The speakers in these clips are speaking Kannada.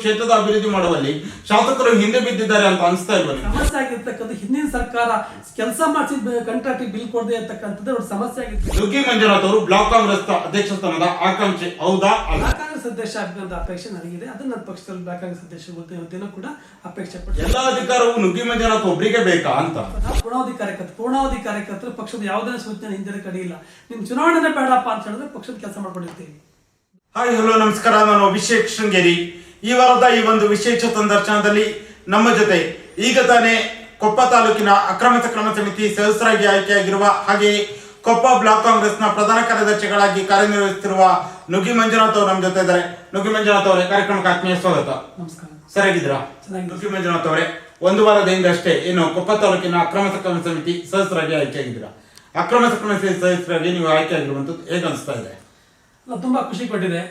ಕ್ಷೇತ್ರದ ಅಭಿವೃದ್ಧಿ ಮಾಡುವಲ್ಲಿ ಶಾಸಕರು ಹಿಂದೆ ಬಿದ್ದಿದ್ದಾರೆ ಅಂತ ಅನಿಸ್ತಾ ಇಲ್ವಾ ಸಮಸ್ಯೆ ಆಗಿರ್ತಕ್ಕಂಥ ಹಿಂದಿನ ಸರ್ಕಾರ ಕೆಲಸ ಮಾಡಿಸಿದ ಕಂಟ್ರಾಕ್ಟ್ ಬಿಲ್ ಕೊಡದೆ ಇರ್ತಕ್ಕಂಥದ್ದು ಒಂದು ಸಮಸ್ಯೆ ಆಗಿತ್ತು. ನುಗ್ಗಿ ಮಂಜುನಾಥ್ ಅವರು ಬ್ಲಾಕ್ ಕಾಂಗ್ರೆಸ್ ಅಧ್ಯಕ್ಷ ಸ್ಥಾನದ ಆಕಾಂಕ್ಷೆ ಹೌದಾ ಅಲ್ಲ? ಕಾಂಗ್ರೆಸ್ ಅಧ್ಯಕ್ಷ ಆಗಬೇಕಂತ ಅಪೇಕ್ಷೆ ನನಗಿದೆ. ಅದನ್ನ ನನ್ನ ಪಕ್ಷದಲ್ಲಿ ಬ್ಲಾಕ್ ಕಾಂಗ್ರೆಸ್ ಅಧ್ಯಕ್ಷ ಕೂಡ ಅಪೇಕ್ಷೆ ಪಟ್ಟು ಎಲ್ಲ ಅಧಿಕಾರವು ನುಗ್ಗಿ ಮಂಜುನಾಥ್ ಒಬ್ಬರಿಗೆ ಬೇಕಾ ಅಂತ? ಪೂರ್ಣಾವಧಿ ಕಾರ್ಯಕರ್ತರು ಪೂರ್ಣಾವಧಿ ಕಾರ್ಯಕರ್ತರು ಪಕ್ಷದ ಯಾವುದೇ ಸೂಚನೆ ಹಿಂದೆ ಇಲ್ಲ. ನಿಮ್ ಚುನಾವಣೆ ಬೇಡಪ್ಪ ಅಂತ ಹೇಳಿದ್ರೆ ಪಕ್ಷದ ಕೆಲಸ ಮಾಡ್ಕೊಂಡಿರ್ತೀವಿ. ಹಾಯ್ ಹಲೋ ನಮಸ್ಕಾರ. ನಾನು ಅಭಿಷೇಕ್ ಶೃಂಗೇರಿ. ಈ ವಾರದ ಈ ಒಂದು ವಿಶೇಷ ಸಂದರ್ಶನದಲ್ಲಿ ನಮ್ಮ ಜೊತೆ ಈಗ ತಾನೇ ಕೊಪ್ಪ ತಾಲೂಕಿನ ಅಕ್ರಮ ಸಕ್ರಮ ಸಮಿತಿ ಸದಸ್ಯರಾಗಿ ಆಯ್ಕೆಯಾಗಿರುವ ಹಾಗೆಯೇ ಕೊಪ್ಪ ಬ್ಲಾಕ್ ಕಾಂಗ್ರೆಸ್ನ ಪ್ರಧಾನ ಕಾರ್ಯದರ್ಶಿಗಳಾಗಿ ಕಾರ್ಯನಿರ್ವಹಿಸುತ್ತಿರುವ ನುಗ್ಗಿ ಮಂಜುನಾಥ್ ಅವರು ನಮ್ಮ ಜೊತೆ ಇದ್ದಾರೆ. ನುಗ್ಗಿ ಮಂಜುನಾಥ್ ಅವರೇ ಕಾರ್ಯಕ್ರಮಕ್ಕೆ ಆತ್ಮೀಯ ಸ್ವಾಗತ. ನಮಸ್ಕಾರ. ಸರಿಯಾಗಿದ್ದೀರಾ. ನುಗ್ಗಿ ಮಂಜುನಾಥ್ ಅವರೇ ಒಂದು ವಾರದ ಹಿಂದಷ್ಟೇ ಏನು ಕೊಪ್ಪ ತಾಲೂಕಿನ ಅಕ್ರಮ ಸಕ್ರಮ ಸಮಿತಿ ಸದಸ್ಯರಾಗಿ ಆಯ್ಕೆಯಾಗಿದ್ದೀರಾ? ಅಕ್ರಮ ಸಕ್ರಮ ಸಮಿತಿ ಸದಸ್ಯರಾಗಿ ನೀವು ಆಯ್ಕೆಯಾಗಿರುವಂತದ್ದು ಹೇಗೆ ಅನಿಸ್ತಾ ಇದೆ? ತುಂಬ ತುಂಬಾ ಖುಷಿ ಪಟ್ಟಿದೆ.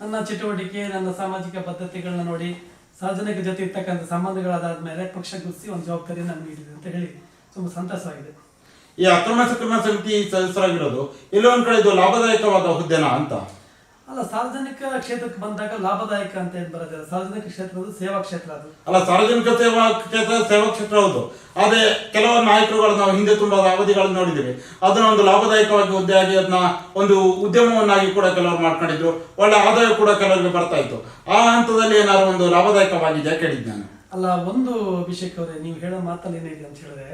ನನ್ನ ಚಟುವಟಿಕೆ, ನನ್ನ ಸಾಮಾಜಿಕ ಬದ್ಧತೆಗಳನ್ನ ನೋಡಿ ಸಾರ್ವಜನಿಕ ಜೊತೆ ಇರ್ತಕ್ಕಂಥ ಸಂಬಂಧಗಳಾದ ಮೇಲೆ ಪಕ್ಷ ಗುರುತಿಸಿ ಒಂದು ಜವಾಬ್ದಾರಿ ನಾನು ನೀಡಿದೆ ಅಂತ ಹೇಳಿ ತುಂಬಾ ಸಂತಸವಾಗಿದೆ. ಈ ಅಕ್ರಮ ಸಕ್ರಮ ಸಮಿತಿ ಸದಸ್ಯರಾಗಿರೋದು ಎಲ್ಲೋ ಒಂದ್ ಕಡೆ ಇದು ಲಾಭದಾಯಕವಾದ ಹುದ್ದೆನಾ ಅಂತ? ಅಲ್ಲ ಸಾರ್ವಜನಿಕ ಕ್ಷೇತ್ರಕ್ಕೆ ಬಂದಾಗ ಲಾಭದಾಯಕ ಅಂತ ಏನ್ ಬರೋದಿಲ್ಲ. ಸಾರ್ವಜನಿಕ ಕ್ಷೇತ್ರ ಅದು ಸೇವಾ ಕ್ಷೇತ್ರ ಅದು. ಅಲ್ಲ ಸಾರ್ವಜನಿಕ ಸೇವಾ ಕ್ಷೇತ್ರ ಸೇವಾ ಕ್ಷೇತ್ರ ಹೌದು. ಆದ್ರೆ ಕೆಲವು ನಾಯಕರುಗಳು ನಾವು ಹಿಂದೆ ತುಂಬಾ ಅವಧಿಗಳನ್ನು ನೋಡಿದ್ದೇವೆ. ಅದನ್ನ ಒಂದು ಲಾಭದಾಯಕವಾಗಿ ಹುದ್ದೆಯಾಗಿ ಅದನ್ನ ಒಂದು ಉದ್ಯಮವನ್ನಾಗಿ ಕೂಡ ಕೆಲವರು ಮಾಡ್ಕೊಂಡಿದ್ರು. ಒಳ್ಳೆ ಆದಾಯ ಕೂಡ ಕೆಲವರಿಗೆ ಬರ್ತಾ ಇತ್ತು. ಆ ಹಂತದಲ್ಲಿ ಏನಾದ್ರು ಒಂದು ಲಾಭದಾಯಕವಾಗಿದೆ ಕೇಳಿದ್ ನಾನು. ಅಲ್ಲ ಒಂದು ಅಭಿಷೇಕ್ ಅವರೇ ನೀವು ಹೇಳೋ ಮಾತಲ್ಲಿ ಏನಿದೆ ಅಂತ ಹೇಳಿದ್ರೆ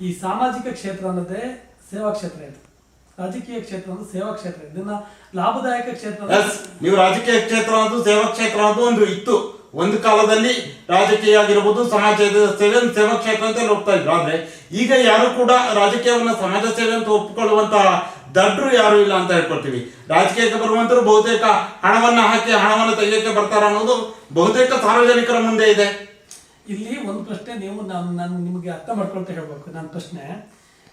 ಈ ಸಾಮಾಜಿಕ ಕ್ಷೇತ್ರ ಅನ್ನೋದೇ ಸೇವಾ ಕ್ಷೇತ್ರ ಇದು. ರಾಜಕೀಯ ಕ್ಷೇತ್ರ ಅಂದ್ರೆ ಸೇವಾ ಕ್ಷೇತ್ರ. ಇದನ್ನ ಲಾಭದಾಯಕ ಕ್ಷೇತ್ರ ನೀವು ರಾಜಕೀಯ ಕ್ಷೇತ್ರ ಅದು ಸೇವಾ ಕ್ಷೇತ್ರ ಅದು ಒಂದು ಇತ್ತು. ಒಂದು ಕಾಲದಲ್ಲಿ ರಾಜಕೀಯ ಆಗಿರ್ಬೋದು ಸಮಾಜ ಸೇವೆ ಸೇವಾ ಕ್ಷೇತ್ರ ಅಂತ ಹೋಗ್ತಾ ಇದ್ರು. ಆದ್ರೆ ಈಗ ಯಾರು ಕೂಡ ರಾಜಕೀಯವನ್ನ ಸಮಾಜ ಸೇವೆ ಅಂತ ಒಪ್ಪಿಕೊಳ್ಳುವಂತ ದಡ್ರು ಯಾರು ಇಲ್ಲ ಅಂತ ಹೇಳ್ಕೊಳ್ತೀವಿ. ರಾಜಕೀಯಕ್ಕೆ ಬರುವಂತರು ಬಹುತೇಕ ಹಣವನ್ನ ಹಾಕಿ ಹಣವನ್ನು ತೆಗೆಯಕ್ಕೆ ಬರ್ತಾರ ಅನ್ನೋದು ಬಹುತೇಕ ಸಾರ್ವಜನಿಕರ ಮುಂದೆ ಇದೆ. ಇಲ್ಲಿ ಒಂದು ಪ್ರಶ್ನೆ ನೀವು ನಾನು ನಾನು ನಿಮಗೆ ಅರ್ಥ ಮಾಡ್ಕೊಳ್ತಾ ಹೇಳ್ಬೇಕು. ನನ್ನ ಪ್ರಶ್ನೆ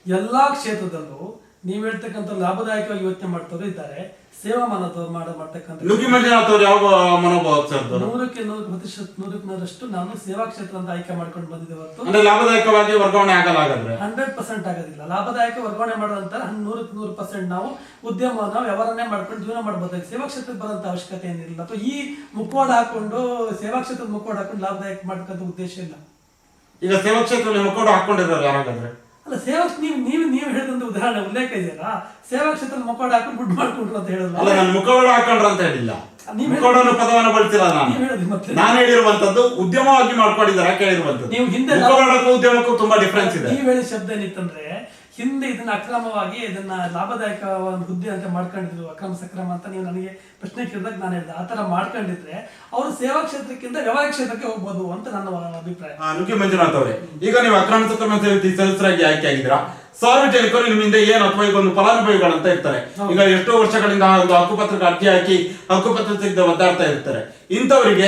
ಎಲ್ಲಾ ಕ್ಷೇತ್ರದಲ್ಲೂ ನೀವು ಹೇಳ್ತಕ್ಕಂಥ ಲಾಭದಾಯಕವಾಗಿ ಯೋಚನೆ ಮಾಡ್ತಾರೆ ಇದ್ದಾರೆ. ಸೇವಾ ಮನೋಭಾವ ಮಾಡ ಮಾಡ್ತಕ್ಕಂಥ ಯಾವ ಮನೋಭಾವ ನೂರಕ್ಕೆ ನೂರು ಪ್ರತಿಶತ ನೂರಕ್ಕೆ ನೂರಷ್ಟು ನಾನು ಸೇವಾ ಕ್ಷೇತ್ರ ಅಂತ ಆಯ್ಕೆ ಮಾಡ್ಕೊಂಡು ಬಂದಿದ್ದೆ ಹೊರತು. ಲಾಭದಾಯಕವಾಗಿ ವರ್ಗಾವಣೆ ಆಗಲ್ಲ ಹಂಡ್ರೆಡ್ ಪರ್ಸೆಂಟ್ ಆಗೋದಿಲ್ಲ. ಲಾಭದಾಯಕ ವರ್ಗಾವಣೆ ಮಾಡೋದಂತ ನೂರಕ್ಕೆ ನೂರು ಪರ್ಸೆಂಟ್ ನಾವು ಉದ್ಯಮವನ್ನ ವ್ಯವಹಾರನೇ ಮಾಡ್ಕೊಂಡು ಜೀವನ ಮಾಡ್ಬೋದು. ಸೇವಾ ಕ್ಷೇತ್ರಕ್ಕೆ ಬರೋಂಥ ಅವಶ್ಯಕತೆ ಏನಿಲ್ಲ. ಅಥವಾ ಈ ಮುಖವಾಡ ಹಾಕೊಂಡು ಸೇವಾ ಕ್ಷೇತ್ರದ ಮುಖವಾಡ ಹಾಕೊಂಡು ಲಾಭದಾಯಕ ಮಾಡ್ತಕ್ಕಂಥ ಉದ್ದೇಶ ಇಲ್ಲ. ಈಗ ಸೇವಾ ಕ್ಷೇತ್ರದಲ್ಲಿ ಮುಖವಾಡ ಹಾಕೊಂಡಿದ್ದಾರೆ ಯಾರಾಗಾದ್ರೆ? ಅಲ್ಲ ಸೇವಕ್ ನೀವು ನೀವು ನೀವು ಹೇಳಿದಂತ ಉದಾಹರಣೆ ಉಲ್ಲೇಖ ಇದೆಯಲ್ಲ? ಸೇವಾ ಮುಖವಾಡ ಹಾಕೊಂಡು ದುಡ್ಡು ಮಾಡ್ಕೊಂಡ್ರು ಅಂತ ಹೇಳಿದ್ರು ಅಲ್ಲ ನಾನು ಮುಖವಾಡ ಹಾಕೊಂಡ್ರ ಅಂತ ಹೇಳಿಲ್ಲ. ನೀವ್ ಮುಖವಾಡ ಅನ್ನೋ ಪದವನ್ನು ಬಳಸಿಲ್ಲ ನಾನು. ನಾನು ಹೇಳಿರುವಂತದ್ದು ಉದ್ಯಮವಾಗಿ ಮಾಡ್ಕೊಂಡಿದ್ದಾರೆ ಕೇಳಿರುವಂತದ್ದು ನೀವು ಹಿಂದೆ ಮುಖವಾಡಕ್ಕೂ ಉದ್ಯಮಕ್ಕೂ ತುಂಬಾ ಡಿಫ್ರೆನ್ಸ್ ಇದೆ. ನೀವು ಹೇಳಿದ ಶಬ್ದ ಏನಿತ್ತಂದ್ರೆ ಹಿಂದೆ ಇದನ್ನ ಅಕ್ರಮವಾಗಿ ಇದನ್ನ ಲಾಭದಾಯಕ ಒಂದು ಹುದ್ದೆ ಅಂತ ಮಾಡ್ಕೊಂಡಿದ್ರು ಅಕ್ರಮ ಸಕ್ರಮ ಅಂತ ನೀವು ನನಗೆ ಪ್ರಶ್ನೆ ಕೇಳಿದಾಗ ನಾನು ಹೇಳಿದೆ ಆ ತರ ಮಾಡ್ಕೊಂಡಿದ್ರೆ ಅವರು ಸೇವಾ ಕ್ಷೇತ್ರಕ್ಕಿಂತ ವ್ಯವಹಾರ ಕ್ಷೇತ್ರಕ್ಕೆ ಹೋಗ್ಬೋದು ಅಂತ ನನ್ನ ಅಭಿಪ್ರಾಯ. ನುಗ್ಗಿ ಮಂಜುನಾಥ್ ಅವರೇ ಈಗ ನೀವು ಅಕ್ರಮ ಸಕ್ರಮ ಸದಸ್ಯರಾಗಿ ಆಯ್ಕೆ ಆಗಿದ್ದೀರಾ? ಸಾರ್ವಜನಿಕರು ನಿಮ್ಮಿಂದ ಏನು ಅಥವಾ ಈಗ ಒಂದು ಫಲಾನುಭವಿಗಳಂತ ಇರ್ತಾರೆ. ಈಗ ಎಷ್ಟೋ ವರ್ಷಗಳಿಂದ ಒಂದು ಹಕ್ಕುಪತ್ರಕ್ಕೆ ಅರ್ಜಿ ಹಾಕಿ ಹಕ್ಕುಪತ್ರ ತೆಗೆದ ಒದ್ದಾಡ್ತಾ ಇರ್ತಾರೆ. ಇಂಥವರಿಗೆ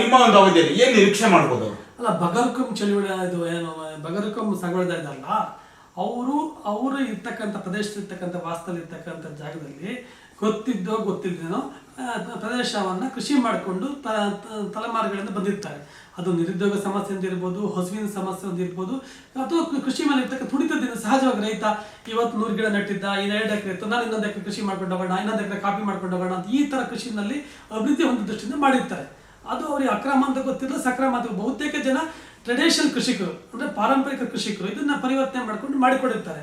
ನಿಮ್ಮ ಒಂದು ಅವಧಿಯಲ್ಲಿ ಏನ್ ನಿರೀಕ್ಷೆ ಮಾಡ್ಬೋದು ಅಲ್ಲ ಬಗರ್ಕಂ ಚಳುವಳಿ ಇದು ಏನು ಬಗರ್ಕಂ ಇದಲ್ಲ ಅವರು ಅವರು ಇರ್ತಕ್ಕಂಥ ಪ್ರದೇಶದಲ್ಲಿರ್ತಕ್ಕಂಥ ವಾಸ್ತವದಲ್ಲಿ ಇರ್ತಕ್ಕಂಥ ಜಾಗದಲ್ಲಿ ಗೊತ್ತಿದ್ದೋ ಗೊತ್ತಿದ್ದೇನೋ ಪ್ರದೇಶವನ್ನು ಕೃಷಿ ಮಾಡಿಕೊಂಡು ತ ತಲೆಮಾರುಗಳಿಂದ ಬಂದಿರ್ತಾರೆ. ಅದು ನಿರುದ್ಯೋಗ ಸಮಸ್ಯೆ ಅಂತ ಇರ್ಬೋದು ಹಸುವಿನ ಸಮಸ್ಯೆ ಅಂತ ಇರ್ಬೋದು ಅಥವಾ ಕೃಷಿ ಮೇಲೆ ಇರ್ತಕ್ಕಂಥ ತುಡಿತದಿಂದ ಸಹಜವಾಗಿ ರೈತ ಇವತ್ತು ನೂರು ಗಿಡ ನೆಟ್ಟಿದ್ದ ಇನ್ನು ಎರಡು ಎಕರೆ ಇತ್ತು, ನಾನು ಇನ್ನೊಂದು ಎಕರೆ ಕೃಷಿ ಮಾಡ್ಕೊಂಡು ಹೋಗೋಣ, ಇನ್ನೊಂದು ಎಕರೆ ಕಾಪಿ ಮಾಡ್ಕೊಂಡು ಹೋಗೋಣ ಅಂತ ಈ ಥರ ಕೃಷಿನಲ್ಲಿ ಅಭಿವೃದ್ಧಿ ಒಂದು ದೃಷ್ಟಿಯಿಂದ ಮಾಡಿರ್ತಾರೆ. ಅದು ಅವ್ರಿಗೆ ಅಕ್ರಮ ಅಂತ ಗೊತ್ತಿಲ್ಲ, ಸಕ್ರಮ ಅಂತ ಬಹುತೇಕ ಜನ ಟ್ರೆಡಿಷನಲ್ ಕೃಷಿಕರು ಅಂದ್ರೆ ಪಾರಂಪರಿಕ ಕೃಷಿಕರು ಇದನ್ನ ಪರಿವರ್ತನೆ ಮಾಡ್ಕೊಂಡು ಮಾಡಿಕೊಂಡಿರ್ತಾರೆ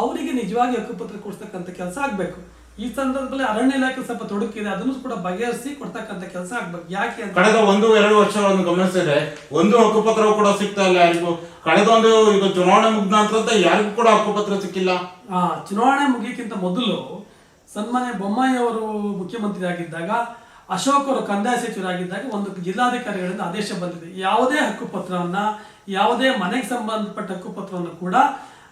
ಅವರಿಗೆ ನಿಜವಾಗಿ ಹಕ್ಕುಪತ್ರ ಕೊಡ್ತಕ್ಕಂಥ ಕೆಲಸ ಆಗಬೇಕು. ಈ ಸಂದರ್ಭದಲ್ಲಿ ಅರಣ್ಯ ಇಲಾಖೆ ಸ್ವಲ್ಪ ತೊಡಕಿದೆ ಅದನ್ನು ಕೂಡ ಬಗೆಹರಿಸಿ ಕೊಡ್ತಕ್ಕಂಥ ಕೆಲಸ ಆಗ್ಬೇಕು. ಯಾಕೆ ಕಳೆದ ಒಂದು ಎರಡು ವರ್ಷಗಳನ್ನು ಗಮನಿಸಿದ್ರೆ ಒಂದು ಹಕ್ಕುಪತ್ರವು ಕೂಡ ಸಿಗ್ತಾ ಇಲ್ಲ ಯಾರಿಗೂ. ಕಳೆದ ಒಂದು ಈಗ ಚುನಾವಣೆ ಮುಗ್ದ ನಂತರ ಯಾರಿಗೂ ಕೂಡ ಹಕ್ಕುಪತ್ರ ಸಿಕ್ಕಿಲ್ಲ. ಆ ಚುನಾವಣೆ ಮುಗಿಯಕ್ಕಿಂತ ಮೊದಲು ಸನ್ಮಾನ್ಯ ಬೊಮ್ಮಾಯಿ ಅವರು ಮುಖ್ಯಮಂತ್ರಿ ಆಗಿದ್ದಾಗ ಅಶೋಕ್ ಅವರು ಕಂದಾಯ ಸಚಿವರಾಗಿದ್ದಾಗ ಒಂದು ಜಿಲ್ಲಾಧಿಕಾರಿಗಳಿಂದ ಆದೇಶ ಬಂದಿದೆ. ಯಾವುದೇ ಹಕ್ಕುಪತ್ರವನ್ನು, ಯಾವುದೇ ಮನೆಗೆ ಸಂಬಂಧಪಟ್ಟ ಹಕ್ಕುಪತ್ರವನ್ನು ಕೂಡ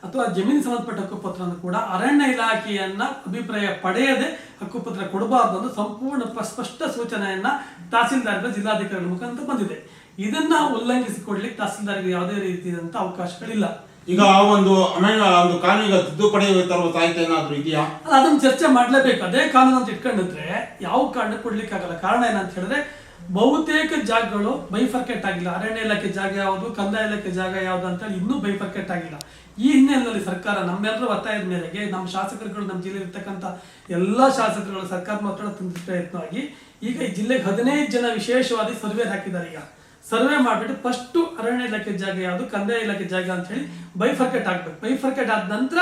ಅಥವಾ ಜಮೀನು ಸಂಬಂಧಪಟ್ಟ ಹಕ್ಕುಪತ್ರವನ್ನು ಕೂಡ ಅರಣ್ಯ ಇಲಾಖೆಯನ್ನ ಅಭಿಪ್ರಾಯ ಪಡೆಯದೆ ಹಕ್ಕುಪತ್ರ ಕೊಡಬಾರದು ಅಂತ ಸಂಪೂರ್ಣ ಸ್ಪಷ್ಟ ಸೂಚನೆಯನ್ನ ತಹಸೀಲ್ದಾರ್ಗಳ, ಜಿಲ್ಲಾಧಿಕಾರಿಗಳ ಮುಖಾಂತರ ಬಂದಿದೆ. ಇದನ್ನ ಉಲ್ಲಂಘಿಸಿಕೊಡ್ಲಿಕ್ಕೆ ತಹಸೀಲ್ದಾರ್ಗೆ ಯಾವುದೇ ರೀತಿಯಾದಂಥ ಅವಕಾಶಗಳಿಲ್ಲ. ಈಗ ಆ ಒಂದು ಅಮೆಂಡ್ ಒಂದು ಕಾನೂನಿಗೆ ತಿದ್ದುಪಡಿ ತರುವ ಸಾಹಿತ್ಯ ಏನಾದ್ರು ಇದೆಯಾ? ಅಲ್ಲ, ಅದನ್ನ ಚರ್ಚೆ ಮಾಡ್ಲೇಬೇಕು. ಅದೇ ಕಾನೂನು ಅಂತ ಇಟ್ಕೊಂಡಿದ್ರೆ ಯಾವ ಕಾರಣ ಕೊಡ್ಲಿಕ್ಕೆ ಆಗಲ್ಲ ಕಾರಣ ಏನಂತ ಹೇಳಿದ್ರೆ ಬಹುತೇಕ ಜಾಗಗಳು ಬೈಫರ್ಕೆಟ್ ಆಗಿಲ್ಲ. ಅರಣ್ಯ ಇಲಾಖೆ ಜಾಗ ಯಾವುದು ಕಂದಾಯ ಇಲಾಖೆ ಜಾಗ ಯಾವುದು ಅಂತ ಹೇಳಿ ಇನ್ನೂ ಬೈಫರ್ಕೆಟ್ ಆಗಿಲ್ಲ. ಈ ಹಿನ್ನೆಲೆಯಲ್ಲಿ ಸರ್ಕಾರ ನಮ್ಮೆಲ್ಲರ ಒತ್ತಾಯದ ಮೇರೆಗೆ ನಮ್ಮ ಶಾಸಕರುಗಳು ನಮ್ಮ ಜಿಲ್ಲೆ ಇರ್ತಕ್ಕಂಥ ಎಲ್ಲಾ ಶಾಸಕರುಗಳು ಸರ್ಕಾರ ಮಾತ್ರ ಪ್ರಯತ್ನವಾಗಿ ಈಗ ಈ ಜಿಲ್ಲೆಗೆ ಹದಿನೈದು ಜನ ವಿಶೇಷವಾಗಿ ಸರ್ವೆ ಹಾಕಿದ್ದಾರೆ ಈಗ. ಸರ್ವೆ ಮಾಡಿಬಿಟ್ಟು ಫಸ್ಟ್ ಅರಣ್ಯ ಇಲಾಖೆ ಜಾಗ ಯಾವುದು, ಕಂದಾಯ ಇಲಾಖೆ ಜಾಗ ಅಂತ ಹೇಳಿ ಬೈಫರ್ಕೆಟ್ ಆಗ್ಬೇಕು ಬೈಫರ್ಕೆಟ್ ಆದ ನಂತರ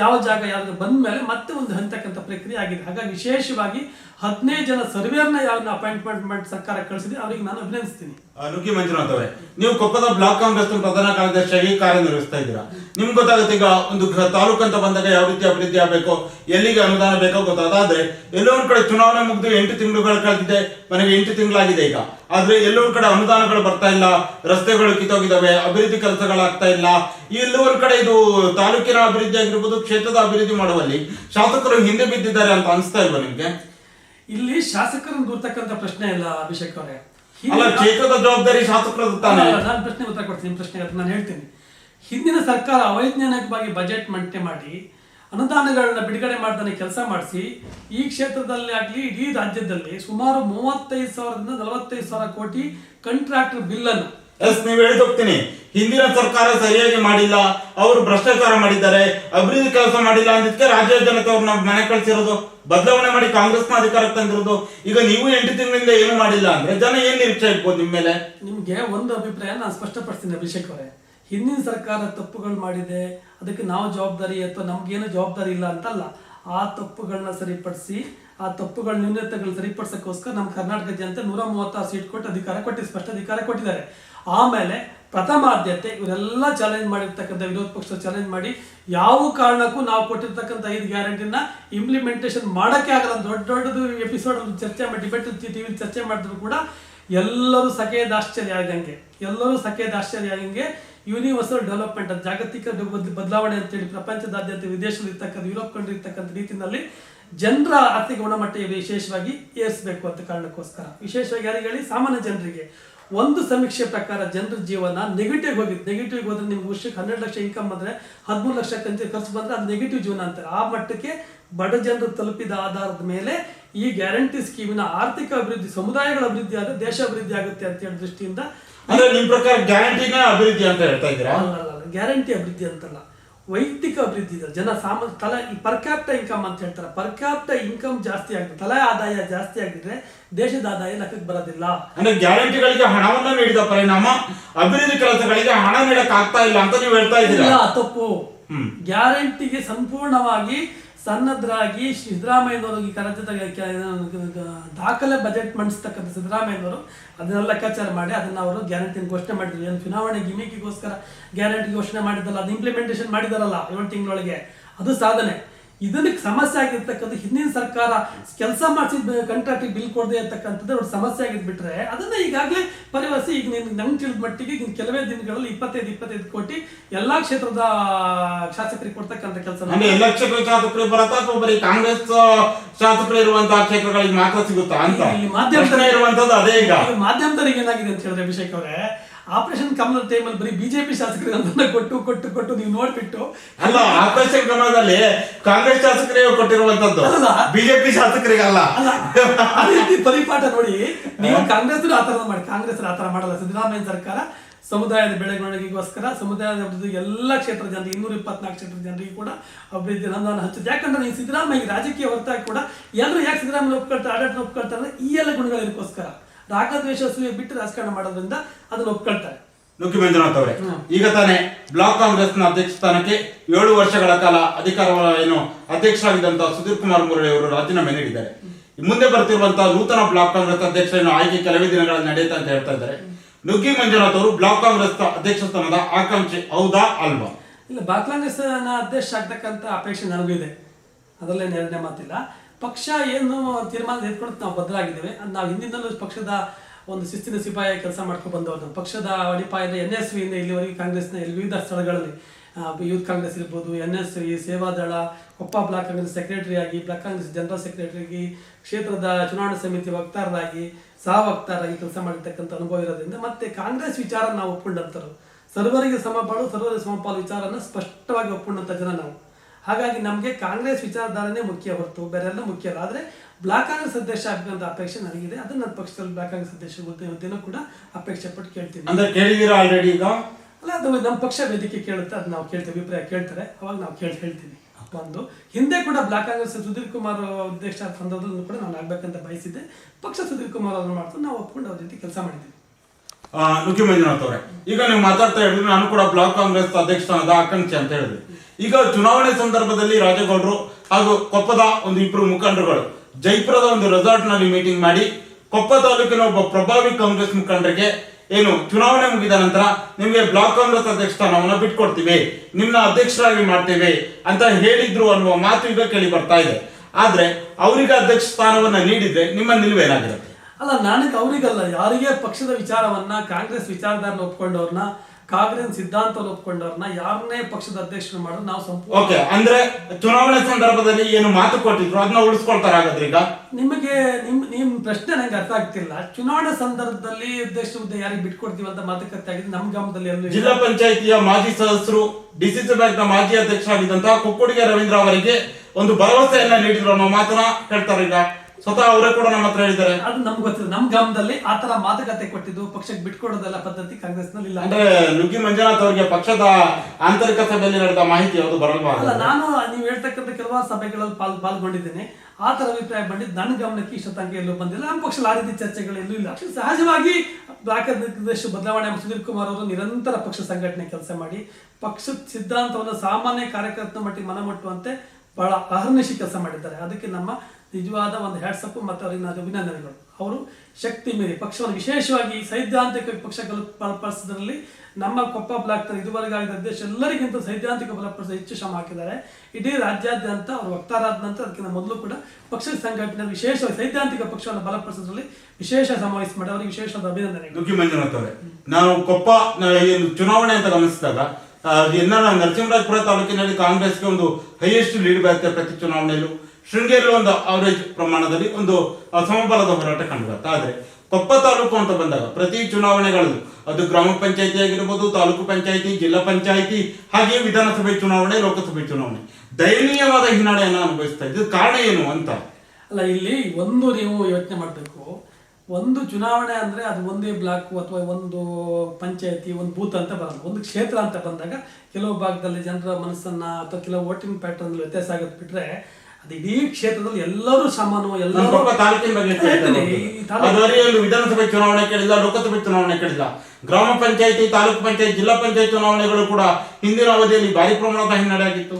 ಯಾವ ಜಾಗ ಯಾವ್ದು ಬಂದ ಮೇಲೆ ಮತ್ತೆ ಒಂದು ಹಂತಕ್ಕಂಥ ಪ್ರಕ್ರಿಯೆ ಆಗಿದೆ. ಹಾಗಾಗಿ ವಿಶೇಷವಾಗಿ ಹದಿನೈದು ಜನ ಸರ್ವೇರ್ನ ಯಾವ್ದನ್ನ ಅಪಾಯಿಂಟ್ಮೆಂಟ್ ಮಾಡಿ ಸರ್ಕಾರ ಕಳಿಸಿದೆ, ಅವ್ರಿಗೆ ನಾನು ಅಭಿನಂದಿಸ್ತೀನಿ. ನುಗ್ಗಿ ಮಂಜುನಾಥ್ ಅವರೇ, ನೀವು ಕೊಪ್ಪದ ಬ್ಲಾಕ್ ಕಾಂಗ್ರೆಸ್ ಪ್ರಧಾನ ಕಾರ್ಯದರ್ಶಿಯಾಗಿ ಕಾರ್ಯನಿರ್ವಹಿಸ್ತಾ ಇದ್ದೀರಾ? ನಿಮ್ಗೆ ಗೊತ್ತಾಗುತ್ತೆ ಈಗ ಒಂದು ತಾಲೂಕು ಅಂತ ಬಂದಾಗ ಯಾವ ರೀತಿ ಅಭಿವೃದ್ಧಿ ಆಗಬೇಕು ಎಲ್ಲಿಗೆ ಅನುದಾನ ಬೇಕೋ ಗೊತ್ತಾದ್ರೆ ಎಲ್ಲೋ ಒಂದ್ ಕಡೆ ಚುನಾವಣೆ ಮುಗಿದು ಎಂಟು ತಿಂಗಳುಗಳು ಕಳೆದಿದೆ ಮನೆಗೆ ಎಂಟು ತಿಂಗಳಾಗಿದೆ ಈಗ. ಆದ್ರೆ ಎಲ್ಲೋ ಒಂದ್ ಕಡೆ ಅನುದಾನಗಳು ಬರ್ತಾ ಇಲ್ಲ ರಸ್ತೆಗಳು ಕಿತ್ತೋಗಿದ್ದಾವೆ ಅಭಿವೃದ್ಧಿ ಕೆಲಸಗಳಾಗ್ತಾ ಇಲ್ಲ. ಎಲ್ಲೋ ಒಂದ್ ಕಡೆ ಇದು ತಾಲೂಕಿನ ಅಭಿವೃದ್ಧಿ ಆಗಿರ್ಬೋದು ಕ್ಷೇತ್ರದ ಅಭಿವೃದ್ಧಿ ಮಾಡುವಲ್ಲಿ ಶಾಸಕರು ಹಿಂದೆ ಬಿದ್ದಿದ್ದಾರೆ ಅಂತ ಅನಿಸ್ತಾ ಇಲ್ವಾ ನಿಮ್ಗೆ? ಇಲ್ಲಿ ಶಾಸಕರನ್ನು ದೂರ್ತಕ್ಕಂಥ ಪ್ರಶ್ನೆ ಇಲ್ಲ ಅಭಿಷೇಕ್ ಅವರೇ. ಅಲ್ಲ ಕ್ಷೇತ್ರದ ಜವಾಬ್ದಾರಿ ಶಾಸಕರದ್ದು ತಾನೇ? ನಾನು ಪ್ರಶ್ನೆ ಉತ್ತರ ಕೊಡ್ತೀನಿ ಪ್ರಶ್ನೆ ಅಂತ ನಾನು ಹೇಳ್ತೀನಿ. ಹಿಂದಿನ ಸರ್ಕಾರ ಅವೈಜ್ಞಾನಿಕವಾಗಿ ಬಜೆಟ್ ಮಂಡನೆ ಮಾಡಿ ಅನುದಾನಗಳನ್ನ ಬಿಡುಗಡೆ ಮಾಡ್ತಾನೆ ಕೆಲಸ ಮಾಡಿಸಿ ಈ ಕ್ಷೇತ್ರದಲ್ಲಿ ಆಗಲಿ ಇಡೀ ರಾಜ್ಯದಲ್ಲಿ ಸುಮಾರು ಮೂವತ್ತೈದು ಸಾವಿರದಿಂದ ನಲವತ್ತೈದು ಸಾವಿರ ಕೋಟಿ ಕಾಂಟ್ರಾಕ್ಟರ್ ಬಿಲ್ ಅನ್ನು. ಎಸ್ ನೀವು ಹೋಗ್ತೀನಿ. ಹಿಂದಿನ ಸರ್ಕಾರ ಸರಿಯಾಗಿ ಮಾಡಿಲ್ಲ ಅವರು ಭ್ರಷ್ಟಾಚಾರ ಮಾಡಿದ್ದಾರೆ ಅಭಿವೃದ್ಧಿ ಕೆಲಸ ಮಾಡಿಲ್ಲ ಅಂದಿದ್ದಕ್ಕೆ ರಾಜ್ಯ ಜನತೆ ಅವ್ರನ್ನ ಮನೆ ಕಳಿಸಿರೋದು ಬದಲಾವಣೆ ಮಾಡಿ ಕಾಂಗ್ರೆಸ್ನ ಅಧಿಕಾರಕ್ಕೆ ತಂದಿರೋದು. ಈಗ ನೀವು ಎಂಟು ತಿಂಗಳಿಂದ ಏನು ಮಾಡಿಲ್ಲ ಅಂದ್ರೆ ಜನ ಏನ್ ನಿರೀಕ್ಷೆ ಇಟ್ಬೋದು ನಿಮ್ಮ ಮೇಲೆ? ನಿಮಗೆ ಒಂದು ಅಭಿಪ್ರಾಯ ನಾನು ಸ್ಪಷ್ಟಪಡಿಸ್ತೀನಿ ಅಭಿಷೇಕ್ ಅವರೇ. ಹಿಂದಿನ ಸರ್ಕಾರ ತಪ್ಪುಗಳು ಮಾಡಿದೆ ಅದಕ್ಕೆ ನಾವು ಜವಾಬ್ದಾರಿ ಅಥವಾ ನಮ್ಗೇನು ಜವಾಬ್ದಾರಿ ಇಲ್ಲ ಅಂತಲ್ಲ ಆ ತಪ್ಪುಗಳನ್ನ ಸರಿಪಡಿಸಿ ಆ ತಪ್ಪುಗಳ ನ್ಯೂನತೆಗಳು ಸರಿಪಡಿಸೋಕ್ಕೋಸ್ಕರ ನಮ್ಮ ಕರ್ನಾಟಕ ಜನತೆ ನೂರ ಮೂವತ್ತಾರು ಸೀಟ್ ಕೊಟ್ಟು ಅಧಿಕಾರ ಕೊಟ್ಟು ಸ್ಪಷ್ಟ ಅಧಿಕಾರ ಕೊಟ್ಟಿದ್ದಾರೆ ಆಮೇಲೆ ಪ್ರಥಮ ಆದ್ಯತೆ ಇವರೆಲ್ಲ ಚಾಲೆಂಜ್ ಮಾಡಿರ್ತಕ್ಕಂಥ ವಿರೋಧ ಪಕ್ಷ ಚಾಲೆಂಜ್ ಮಾಡಿ ಯಾವ ಕಾರಣಕ್ಕೂ ನಾವು ಕೊಟ್ಟಿರ್ತಕ್ಕಂಥ ಐದು ಗ್ಯಾರಂಟಿನ ಇಂಪ್ಲಿಮೆಂಟೇಷನ್ ಮಾಡೋಕ್ಕೆ ಆಗಲ್ಲ ದೊಡ್ಡ ದೊಡ್ಡದು ಎಪಿಸೋಡ್ ಚರ್ಚೆ ಮಾಡಿ ಡಿಬೇಟ್ ಟಿವಿ ಚರ್ಚೆ ಮಾಡಿದ್ರು ಕೂಡ ಎಲ್ಲರೂ ಸಖೇದ ಆಶ್ಚರ್ಯ ಆಗಂಗೆ ಎಲ್ಲರೂ ಸಖೇದ ಆಶ್ಚರ್ಯ ಆಗಂಗೆ ಯೂನಿವರ್ಸಲ್ ಡೆವಲಪ್ಮೆಂಟ್ ಅಂತ, ಜಾಗತಿಕ ಬದ್- ಬದಲಾವಣೆ ಅಂತೇಳಿ ಪ್ರಪಂಚದಾದ್ಯಂತ ವಿದೇಶದಲ್ಲಿ ಇರ್ತಕ್ಕಂಥ, ಯುರೋಪ್ ಕಂಡ್ರಿ ಇರ್ತಕ್ಕಂಥ ರೀತಿಯಲ್ಲಿ ಜನರ ಆರ್ಥಿಕ ಗುಣಮಟ್ಟ ವಿಶೇಷವಾಗಿ ಏರಿಸಬೇಕು ಅಂತ ಕಾರಣಕ್ಕೋಸ್ಕರ. ವಿಶೇಷವಾಗಿ ಯಾರಿಗೆ ಹೇಳಿ? ಸಾಮಾನ್ಯ ಜನರಿಗೆ. ಒಂದು ಸಮೀಕ್ಷೆ ಪ್ರಕಾರ ಜನರ ಜೀವನ ನೆಗೆಟಿವ್ ಹೋಗಿ ನೆಗೆಟಿವ್ ಹೋದ್ರೆ ನಿಮ್ಗೆ ವರ್ಷಕ್ಕೆ ಹನ್ನೆರಡು ಲಕ್ಷ ಇನ್ಕಮ್ ಬಂದರೆ ಹದಿಮೂರು ಲಕ್ಷ ಖರ್ಚು ಬಂದರೆ ಅದು ನೆಗೆಟಿವ್ ಜೀವನ ಅಂತಾರೆ. ಆ ಮಟ್ಟಕ್ಕೆ ಬಡ ಜನರು ತಲುಪಿದ ಆಧಾರದ ಮೇಲೆ ಈ ಗ್ಯಾರಂಟಿ ಸ್ಕೀಮಿನ ಆರ್ಥಿಕ ಅಭಿವೃದ್ಧಿ ಸಮುದಾಯಗಳ ಅಭಿವೃದ್ಧಿ ಆದ್ರೆ ದೇಶ ಅಭಿವೃದ್ಧಿ ಆಗುತ್ತೆ ಅಂತ ಹೇಳಿ ದೃಷ್ಟಿಯಿಂದ ಅಂದ್ರೆ ನಿಮ್ ಪ್ರಕಾರ ಗ್ಯಾರಂಟಿನ ಅಭಿವೃದ್ಧಿ ಅಂತ ಹೇಳ್ತಾ ಇದ್ದೀರಾ? ಗ್ಯಾರಂಟಿ ಅಭಿವೃದ್ಧಿ ಅಂತಲ್ಲ. ವೈಯಕ್ತಿಕ ಅಭಿವೃದ್ಧಿ ಇದೆ. ಜನ ಸಾಮ ತಲೆ ಈ ಪರ್ ಕ್ಯಾಪಿಟ ಇನ್ಕಮ್ ಅಂತ ಹೇಳ್ತಾರೆ. ಪರ್ ಕ್ಯಾಪಿಟ ಇನ್ಕಮ್ ಜಾಸ್ತಿ ಆಗಿದೆ. ತಲೆ ಆದಾಯ ಜಾಸ್ತಿ ಆಗಿದ್ರೆ ದೇಶದ ಆದಾಯ ಲೆಕ್ಕಕ್ಕೆ ಬರೋದಿಲ್ಲ. ಅಂದ್ರೆ ಗ್ಯಾರಂಟಿಗಳಿಗೆ ಹಣವನ್ನ ನೀಡಿದ ಪರಿಣಾಮ ಅಭಿವೃದ್ಧಿ ಕೆಲಸಗಳಿಗೆ ಹಣ ನೀಡಕ್ ಆಗ್ತಾ ಇಲ್ಲ ಅಂತ ನೀವು ಹೇಳ್ತಾ ಇದ್ದೀರಾ? ಇಲ್ಲ ತಪ್ಪು. ಗ್ಯಾರಂಟಿಗೆ ಸಂಪೂರ್ಣವಾಗಿ ಸಿದ್ದರಾಮಯ್ಯನವರು ಈ ಕರಾಜ್ಯದ ಕ- ದಾಖಲೆ ಬಜೆಟ್ ಮಂಡಿಸ್ತಕ್ಕಂಥ ಸಿದ್ದರಾಮಯ್ಯನವರು ಅದನ್ನೆಲ್ಲ ಲೆಕ್ಕಾಚಾರ ಮಾಡಿ ಅದನ್ನ ಅವರು ಗ್ಯಾರಂಟಿ ಘೋಷಣೆ ಮಾಡಿದ್ರು. ಏನು ಚುನಾವಣೆ ಗಿಮಿಕಿಗೋಸ್ಕರ ಗ್ಯಾರಂಟಿ ಘೋಷಣೆ ಮಾಡಿದ್ದಲ್ಲ, ಅದು ಇಂಪ್ಲಿಮೆಂಟೇಷನ್ ಮಾಡಿದಾರಲ್ಲ ಏಳು ತಿಂಗಳೊಳಗೆ. ಅದು ಸಾಧನೆ. ಇದಕ್ಕೆ ಸಮಸ್ಯೆ ಆಗಿರ್ತಕ್ಕಂಥ ಹಿಂದಿನ ಸರ್ಕಾರ ಕೆಲಸ ಮಾಡಿಸಿದ ಕಂಟ್ರಾಕ್ಟ್ ಬಿಲ್ ಕೊಡದೆ ಇರ್ತಕ್ಕಂಥದ್ದು ಒಂದು ಸಮಸ್ಯೆ ಆಗಿದ್ಬಿಟ್ರೆ ಅದನ್ನ ಈಗಾಗಲೇ ಪರಿವರ್ಸಿ ಈಗ ನಿಮ್ಗೆ ನಂಗೆ ತಿಳಿದ ಮಟ್ಟಿಗೆ ಇನ್ನು ಕೆಲವೇ ದಿನಗಳಲ್ಲಿ ಇಪ್ಪತ್ತೈದು ಇಪ್ಪತ್ತೈದು ಕೋಟಿ ಎಲ್ಲಾ ಕ್ಷೇತ್ರದ ಶಾಸಕರಿಗೆ ಕೊಡ್ತಕ್ಕಂಥ ಕೆಲಸ ಎಲ್ಲ ಕ್ಷೇತ್ರದ ಬರತ್ತಾ ಅಥವಾ ಬರೀ ಕಾಂಗ್ರೆಸ್ ಶಾಸಕರು ಇರುವಂತಹ ಕ್ಷೇತ್ರಗಳಿಗೆ ಮಾತ್ರ ಸಿಗುತ್ತಾ ಅಂತ? ಇಲ್ಲಿ ಮಾಧ್ಯಮ ಪ್ರಶ್ನೆ ಇರುವಂತದ್ದು ಅದೇ ಈಗ. ಈಗ ಮಾಧ್ಯಮದವರಿಗೆ ಏನಾಗಿದೆ ಅಂತ ಹೇಳಿದ್ರೆ ಅಭಿಷೇಕ್ ಅವರೇ ಆಪರೇಷನ್ ಕಮಲ ಟೈಮಲ್ಲಿ ಬರೀ ಬಿಜೆಪಿ ಶಾಸಕರಿಗೆ ಅದನ್ನ ಕೊಟ್ಟು ಕೊಟ್ಟು ಕೊಟ್ಟು ನೀವು ನೋಡ್ಬಿಟ್ಟು ಅಲ್ಲ ಆಪರೇಷನ್ ಕಮಲದಲ್ಲಿ ಕಾಂಗ್ರೆಸ್ ಶಾಸಕರಿಗೆ ಕೊಟ್ಟಿರುವಂತದ್ದು. ಬಿಜೆಪಿ ಶಾಸಕರಿಗೆ ಅಲ್ಲ ಅದೇ ರೀತಿ ಪರಿಪಾಠ ನೋಡಿ ನೀವು ಕಾಂಗ್ರೆಸ್ ಆ ತರ ಮಾಡಿ ಕಾಂಗ್ರೆಸ್ ಆ ತರ ಮಾಡಲ್ಲ. ಸಿದ್ದರಾಮಯ್ಯ ಸರ್ಕಾರ ಸಮುದಾಯದ ಬೆಳವಣಿಗೆಗೋಸ್ಕರ ಸಮುದಾಯದ ಅಭಿವೃದ್ಧಿ ಎಲ್ಲ ಕ್ಷೇತ್ರ ಜನರಿಗೆ ಇನ್ನೂರ ಇಪ್ಪತ್ನಾಲ್ಕು ಕ್ಷೇತ್ರ ಜನರಿಗೆ ಕೂಡ ಅಭಿವೃದ್ಧಿ ಅನುದಾನ ಹಚ್ಚುತ್ತೆ. ಯಾಕಂದ್ರೆ ಈ ಸಿದ್ದರಾಮಯ್ಯ ರಾಜಕೀಯ ಹೊರತಾಗಿ ಕೂಡ ಎಲ್ಲರೂ ಯಾಕೆ ಸಿದ್ದರಾಮಯ್ಯ ಒಪ್ಕೊಳ್ತಾರೆ ಆಡಳಿತ ಒಪ್ಕೊಳ್ತಾರೆ ಅಂದ್ರೆ ಈ ಎಲ್ಲ ಗುಣಗಳಿಗೋಸ್ಕರ. ರಾಗದ್ವೇಷ ಸೂಯ ಬಿಟ್ಟು ರಾಜಕಾರಣ ಮಾಡೋದ್ರಿಂದ ಅದನ್ನ ಒಪ್ಕೊಳ್ತಾರೆ. ಮಂಜುನಾಥ್ ಅವರೇ. ಈಗ ತಾನೇ ಬ್ಲಾಕ್ ಕಾಂಗ್ರೆಸ್ನ ಅಧ್ಯಕ್ಷ ಸ್ಥಾನಕ್ಕೆ ಏಳು ವರ್ಷಗಳ ಕಾಲ ಅಧಿಕಾರ ಏನು ಅಧ್ಯಕ್ಷರಾಗಿದ್ದಂತಹ ಸುಧೀರ್ ಕುಮಾರ್ ಮುರಳಿ ಅವರು ರಾಜೀನಾಮೆ ನೀಡಿದ್ದಾರೆ. ಮುಂದೆ ಬರ್ತಿರುವಂತಹ ನೂತನ ಬ್ಲಾಕ್ ಕಾಂಗ್ರೆಸ್ ಅಧ್ಯಕ್ಷರನ್ನು ಆಯ್ಕೆ ಕೆಲವೇ ದಿನಗಳಲ್ಲಿ ನಡೆಯುತ್ತೆ ಅಂತ ಹೇಳ್ತಾ ಇದ್ದಾರೆ. ನುಗ್ಗಿ ಮಂಜುನಾಥ್ ಅವರು ಬ್ಲಾಕ್ ಕಾಂಗ್ರೆಸ್ ಅಧ್ಯಕ್ಷ ಸ್ಥಾನದ ಆಕಾಂಕ್ಷೆ ಹೌದಾ ಅಲ್ವಾ? ಇಲ್ಲ ಬಾಕ್ಲಾಂಗ್ರೆಸ್ನ ಅಧ್ಯಕ್ಷ ಆಗ್ತಕ್ಕಂತ ಅಪೇಕ್ಷೆ ನನಗೂ ಇದೆ. ಅದರಲ್ಲೇ ಎರಡನೇ ಮಾತಿಲ್ಲ. ಪಕ್ಷ ಏನು ತೀರ್ಮಾನ ತೆಗೆದುಕೊಂಡು ನಾವು ಬದಲಾಗಿದ್ದೇವೆ. ನಾವು ಹಿಂದಿನಲ್ಲೂ ಪಕ್ಷದ ಒಂದು ಶಿಸ್ತಿನ ಸಿಪಾಯಿ ಕೆಲಸ ಮಾಡ್ಕೊಂಡು ಬಂದವರು. ಪಕ್ಷದ ಅಡಿಪಾಯದ ಎನ್ ಎಸ್ ವಿಯಿಂದ ಇಲ್ಲಿವರೆಗೆ ಕಾಂಗ್ರೆಸ್ನ ಎಲ್ಲಿ ವಿವಿಧ ಸ್ಥಳಗಳಲ್ಲಿ ಯೂತ್ ಕಾಂಗ್ರೆಸ್ ಇರ್ಬೋದು, ಎನ್ ಎಸ್ ವಿ, ಸೇವಾದಳ, ಕೊಪ್ಪ ಬ್ಲಾಕ್ ಕಾಂಗ್ರೆಸ್ ಸೆಕ್ರೆಟರಿ ಆಗಿ, ಬ್ಲಾಕ್ ಕಾಂಗ್ರೆಸ್ ಜನರಲ್ ಸೆಕ್ರೆಟರಿಯಾಗಿ ಕ್ಷೇತ್ರದ ಚುನಾವಣಾ ಸಮಿತಿ ವಕ್ತಾರರಾಗಿ, ಸಹ ವಕ್ತಾರರಾಗಿ ಕೆಲಸ ಮಾಡಿರ್ತಕ್ಕಂಥ ಅನುಭವ ಇರೋದ್ರಿಂದ ಮತ್ತೆ ಕಾಂಗ್ರೆಸ್ ವಿಚಾರ ನಾವು ಒಪ್ಕೊಂಡಂತರು. ಸರ್ವರಿಗೆ ಸಮಪಾಲು ಸರ್ವರಿಗೆ ಸಮಪಾಲು ವಿಚಾರನ ಸ್ಪಷ್ಟವಾಗಿ ಒಪ್ಪೊಂಡಂತ ಜನ ನಾವು. ಹಾಗಾಗಿ ನಮಗೆ ಕಾಂಗ್ರೆಸ್ ವಿಚಾರಧಾರನೇ ಮುಖ್ಯ ಹೊರತು ಬೇರೆಲ್ಲ ಮುಖ್ಯ ಅಲ್ಲ. ಆದರೆ ಬ್ಲಾಕ್ ಕಾಂಗ್ರೆಸ್ ಅಧ್ಯಕ್ಷ ಆಗಬೇಕಂತ ಅಪೇಕ್ಷೆ ನನಗಿದೆ. ಅದು ನನ್ನ ಪಕ್ಷದಲ್ಲಿ ಬ್ಲಾಕ್ ಕಾಂಗ್ರೆಸ್ ಅಧ್ಯಕ್ಷ ಹುದ್ದೆನೂ ಕೂಡ ಅಪೇಕ್ಷೆ ಪಟ್ಟು ಕೇಳ್ತೀನಿ ಅಂದ್ರೆ ಕೇಳಿದೀರ ಆಲ್ರೆಡಿ ಈಗ? ಅಲ್ಲ ಅದು ನಮ್ಮ ಪಕ್ಷ ವೇದಿಕೆ ಕೇಳುತ್ತೆ ಅದು ನಾವು ಕೇಳ್ತೀವಿ ಅಭಿಪ್ರಾಯ ಕೇಳ್ತಾರೆ. ಅವಾಗ ನಾವು ಕೇಳಿ ಹೇಳ್ತೀನಿ ಒಂದು ಹಿಂದೆ ಕೂಡ ಬ್ಲಾಕ್ ಕಾಂಗ್ರೆಸ್ ಸುಧೀರ್ ಕುಮಾರ್ ಅಧ್ಯಕ್ಷ ಸಂದರ್ಭದಲ್ಲೂ ಕೂಡ ನಾನು ಆಗ್ಬೇಕಂತ ಬಯಸಿದ್ದೆ. ಪಕ್ಷ ಸುಧೀರ್ ಕುಮಾರ್ ಅವ್ರನ್ನ ಮಾಡ್ತು ನಾವು ಒಪ್ಕೊಂಡು ಅವ್ರ ಜೊತೆ ಕೆಲಸ ಮಾಡಿದ್ದೀವಿ ನುಗ್ಗಿ ಮಂಜುನಾಥ್ ಅವರೇ. ಈಗ ನೀವು ಮಾತಾಡ್ತಾ ಹೇಳಿದ್ರು ನಾನು ಕೂಡ ಬ್ಲಾಕ್ ಕಾಂಗ್ರೆಸ್ ಅಧ್ಯಕ್ಷ ಸ್ಥಾನದ ಆಕಾಂಕ್ಷಿ ಅಂತ ಹೇಳಿದ್ರು ಈಗ ಚುನಾವಣೆ ಸಂದರ್ಭದಲ್ಲಿ ರಾಜಗೌಡರು ಹಾಗೂ ಕೊಪ್ಪದ ಒಂದು ಇಬ್ಬರು ಮುಖಂಡರುಗಳು ಜೈಪುರದ ಒಂದು ರೆಸಾರ್ಟ್ನಲ್ಲಿ ಮೀಟಿಂಗ್ ಮಾಡಿ ಕೊಪ್ಪ ತಾಲೂಕಿನ ಒಬ್ಬ ಪ್ರಭಾವಿ ಕಾಂಗ್ರೆಸ್ ಮುಖಂಡರಿಗೆ ಏನು ಚುನಾವಣೆ ಮುಗಿದ ನಂತರ ನಿಮಗೆ ಬ್ಲಾಕ್ ಕಾಂಗ್ರೆಸ್ ಅಧ್ಯಕ್ಷ ಸ್ಥಾನವನ್ನು ಬಿಟ್ಕೊಡ್ತೀವಿ, ನಿಮ್ನ ಅಧ್ಯಕ್ಷರಾಗಿ ಮಾಡ್ತೇವೆ ಅಂತ ಹೇಳಿದ್ರು ಅನ್ನುವ ಮಾತು ಈಗ ಕೇಳಿ ಬರ್ತಾ ಇದೆ. ಆದ್ರೆ ಅವರಿಗೆ ಅಧ್ಯಕ್ಷ ಸ್ಥಾನವನ್ನ ನೀಡಿದ್ರೆ ನಿಮ್ಮ ನಿಲುವೇನಾಗಿರುತ್ತೆ? ಅಲ್ಲ ನನಗೆ ಅವರಿಗಲ್ಲ ಯಾರಿಗೆ ಪಕ್ಷದ ವಿಚಾರವನ್ನ ಕಾಂಗ್ರೆಸ್ ವಿಚಾರಧಾರನ ಒಪ್ಕೊಂಡವ್ರನ್ನ ಕಾಂಗ್ರೆಸ್ ಸಿದ್ಧಾಂತ ಒಪ್ಕೊಂಡವ್ರನ್ನ ಯಾರನ್ನೇ ಪಕ್ಷದ ಅಧ್ಯಕ್ಷರು ಮಾಡಿದ್ರು ನಾವು ಸಂಪೂರ್ಣ ಓಕೆ ಅಂದ್ರೆ ಚುನಾವಣೆ ಸಂದರ್ಭದಲ್ಲಿ ಏನು ಮಾತು ಕೊಟ್ಟಿದ್ರು? ಅದನ್ನ ಉಳಿಸ್ಕೊಳ್ತಾರ ಹಾಗಾದ್ರೆ ಈಗ? ನಿಮಗೆ ನಿಮ್ ನಿಮ್ ಪ್ರಶ್ನೆ ನಂಗೆ ಅರ್ಥ ಆಗ್ತಿಲ್ಲ. ಚುನಾವಣೆ ಸಂದರ್ಭದಲ್ಲಿ ಅಧ್ಯಕ್ಷ ಹುದ್ದೆ ಯಾರಿಗೆ ಬಿಟ್ಕೊಡ್ತೀವಿ ಅಂತ ಮಾತುಕತೆ ಆಗಿದೆ ನಮ್ಮ ಗ್ರಾಮದಲ್ಲಿ ಜಿಲ್ಲಾ ಪಂಚಾಯಿತಿಯ ಮಾಜಿ ಸದಸ್ಯರು ಡಿಸಿಸಿ ಬ್ಯಾಂಕ್ನ ಮಾಜಿ ಅಧ್ಯಕ್ಷರಾಗಿದ್ದಂತಹ ಕುಕ್ಕುಡಿಗೆ ರವೀಂದ್ರ ಅವರಿಗೆ ಒಂದು ಭರವಸೆಯನ್ನ ನೀಡಿದ್ರು ಅನ್ನೋ ಮಾತನ್ನ ಹೇಳ್ತಾರೆ ಈಗ ಸ್ವತಃ ಅವರೇ ಕೂಡ ನಮ್ಮ ಹತ್ರ ಹೇಳಿದ್ದಾರೆ. ಅದು ನಮ್ಗೆ ಗೊತ್ತಿದೆ ನಮ್ಮ ಗ್ರಾಮದಲ್ಲಿ ಆ ತರ ಮಾತುಕತೆ ಕೊಟ್ಟಿದ್ದು ಪಕ್ಷಕ್ಕೆ ಬಿಟ್ಕೊಡೋದಲ್ಲ ಪದ್ಧತಿ ಕಾಂಗ್ರೆಸ್ನಲ್ಲಿ ಇಲ್ಲ. ಅಂದ್ರೆ ನುಗ್ಗಿ ಮಂಜುನಾಥ್ ಅವರಿಗೆ ಪಕ್ಷದ ಆಂತರಿಕ ಸಭೆಯಲ್ಲಿ ನಡೆದ ಮಾಹಿತಿ ಯಾವುದು ಬರಲ್ವಾ? ಅಲ್ಲ ನಾನು ನೀವು ಹೇಳ್ತಕ್ಕಂಥ ಕೆಲವಾರು ಸಭೆಗಳಲ್ಲಿ ಪಾಲ್ ಪಾಲ್ಗೊಂಡಿದ್ದೇನೆ. ಆ ತರ ಅಭಿಪ್ರಾಯ ಬಂದಿದ್ದು ನನ್ನ ಗಮನಕ್ಕೆ ಇಷ್ಟ ತನಕ ಎಲ್ಲೂ ಬಂದಿಲ್ಲ. ನಮ್ಮ ಪಕ್ಷದಲ್ಲಿ ಆ ರೀತಿ ಚರ್ಚೆಗಳು ಎಲ್ಲೂ ಇಲ್ಲ. ಸಹಜವಾಗಿ ಬ್ಲಾಕ್ ಅಧ್ಯಕ್ಷ ಬದಲಾವಣೆ ಸುಧೀರ್ ಕುಮಾರ್ ಅವರು ನಿರಂತರ ಪಕ್ಷ ಸಂಘಟನೆ ಕೆಲಸ ಮಾಡಿ ಪಕ್ಷದ ಸಿದ್ಧಾಂತವನ್ನು ಸಾಮಾನ್ಯ ಕಾರ್ಯಕರ್ತರ ಮಟ್ಟಿಗೆ ಮನಮುಟ್ಟುವಂತೆ ಬಹಳ ಅಹರ್ನಿಶಿ ಕೆಲಸ ಮಾಡಿದ್ದಾರೆ. ಅದಕ್ಕೆ ನಮ್ಮ ನಿಜವಾದ ಒಂದು ಹ್ಯಾಟ್ಸಪ್ ಮತ್ತು ಅವರಿಗೆ ನಾನು ಅಭಿನಂದನೆಗಳು. ಅವರು ಶಕ್ತಿ ಮೀರಿ, ಪಕ್ಷವನ್ನು ವಿಶೇಷವಾಗಿ ಸೈದ್ಧಾಂತಿಕ ಪಕ್ಷ ಬಲಪಡಿಸೋದ್ರಲ್ಲಿ ನಮ್ಮ ಕೊಪ್ಪ ಬ್ಲಾಕ್ ಇದುವರೆಗೆ ಆಗಿದ್ದ ಅಧ್ಯಕ್ಷ ಎಲ್ಲರಿಗಿಂತ ಸೈದ್ಧಾಂತಿಕ ಬಲಪಡಿಸ ಹೆಚ್ಚು ಶ್ರಮ ಹಾಕಿದ್ದಾರೆ. ಇಡೀ ರಾಜ್ಯಾದ್ಯಂತ ಅವರು ವಕ್ತಾರಾದ ನಂತರ ಅದಕ್ಕಿಂತ ಮೊದಲು ಕೂಡ ಪಕ್ಷದ ಸಂಘಟನೆ ವಿಶೇಷವಾಗಿ ಸೈದ್ಧಾಂತಿಕ ಪಕ್ಷವನ್ನು ಬಲಪಡಿಸೋದ್ರಲ್ಲಿ ವಿಶೇಷ ಸಮಾವೇಶ ಮಾಡಿ, ಅವರಿಗೆ ವಿಶೇಷ ಅಭಿನಂದನೆ ನಾವು ಕೊಪ್ಪ ಚುನಾವಣೆ ಅಂತ ಗಮನಿಸಿದಾಗ ನರಸಿಂಹರಾಜಪುರ ತಾಲೂಕಿನಲ್ಲಿ ಕಾಂಗ್ರೆಸ್ಗೆ ಒಂದು ಹೈಯೆಸ್ಟ್ ಲೀಡ್ ಬರುತ್ತೆ ಪ್ರತಿ ಚುನಾವಣೆಯಲ್ಲೂ. ಶೃಂಗೇರಿ ಒಂದು ಅವರೇಜ್ ಪ್ರಮಾಣದಲ್ಲಿ ಒಂದು ಸಮಬಲದ ಹೋರಾಟ ಕಂಡು ಆದರೆ ಕೊಪ್ಪ ತಾಲೂಕು ಅಂತ ಬಂದಾಗ ಪ್ರತಿ ಚುನಾವಣೆಗಳಲ್ಲೂ ಅದು ಗ್ರಾಮ ಪಂಚಾಯತಿ ಆಗಿರ್ಬೋದು, ತಾಲೂಕು ಪಂಚಾಯಿತಿ, ಜಿಲ್ಲಾ ಪಂಚಾಯಿತಿ, ಹಾಗೆಯೇ ವಿಧಾನಸಭೆ ಚುನಾವಣೆ, ಲೋಕಸಭೆ ಚುನಾವಣೆ. ದಯನೀಯವಾದ ಹಿನ್ನಡೆಯನ್ನು ಅನುಭವಿಸ್ತಾ ಇದ್ದು ಇದು ಕಾರಣ ಏನು ಅಂತ? ಅಲ್ಲ, ಇಲ್ಲಿ ಒಂದು ನೀವು ಯೋಚನೆ ಮಾಡಬೇಕು. ಒಂದು ಚುನಾವಣೆ ಅಂದರೆ ಅದು ಒಂದೇ ಬ್ಲಾಕ್ ಅಥವಾ ಒಂದು ಪಂಚಾಯಿತಿ, ಒಂದು ಬೂತ್ ಅಂತ ಬರಲ್ಲ ಒಂದು ಕ್ಷೇತ್ರ ಅಂತ ಬಂದಾಗ, ಕೆಲವು ಭಾಗದಲ್ಲಿ ಜನರ ಮನಸ್ಸನ್ನು ಅಥವಾ ಕೆಲವು ವೋಟಿಂಗ್ ಪ್ಯಾಟರ್ನ್ ವ್ಯತ್ಯಾಸ ಆಗೋದು ಬಿಟ್ರೆ ಅದು ಇಡೀ ಕ್ಷೇತ್ರದಲ್ಲಿ ಎಲ್ಲರೂ ಸಮಾನ ಎಲ್ಲರೂ ತಾಲೂಕಿನ ಬಗ್ಗೆ ವಿಧಾನಸಭೆ ಚುನಾವಣೆ ಕೇಳಿಲ್ಲ ಲೋಕಸಭೆ ಚುನಾವಣೆ ಕೇಳಿಲ್ಲ. ಗ್ರಾಮ ಪಂಚಾಯತಿ ತಾಲೂಕು ಪಂಚಾಯತ್ ಜಿಲ್ಲಾ ಪಂಚಾಯತ್ ಚುನಾವಣೆಗಳು ಕೂಡ ಹಿಂದಿನ ಅವಧಿಯಲ್ಲಿ ಭಾರಿ ಪ್ರಮಾಣದ ಹಿನ್ನಡೆ ಆಗಿತ್ತು.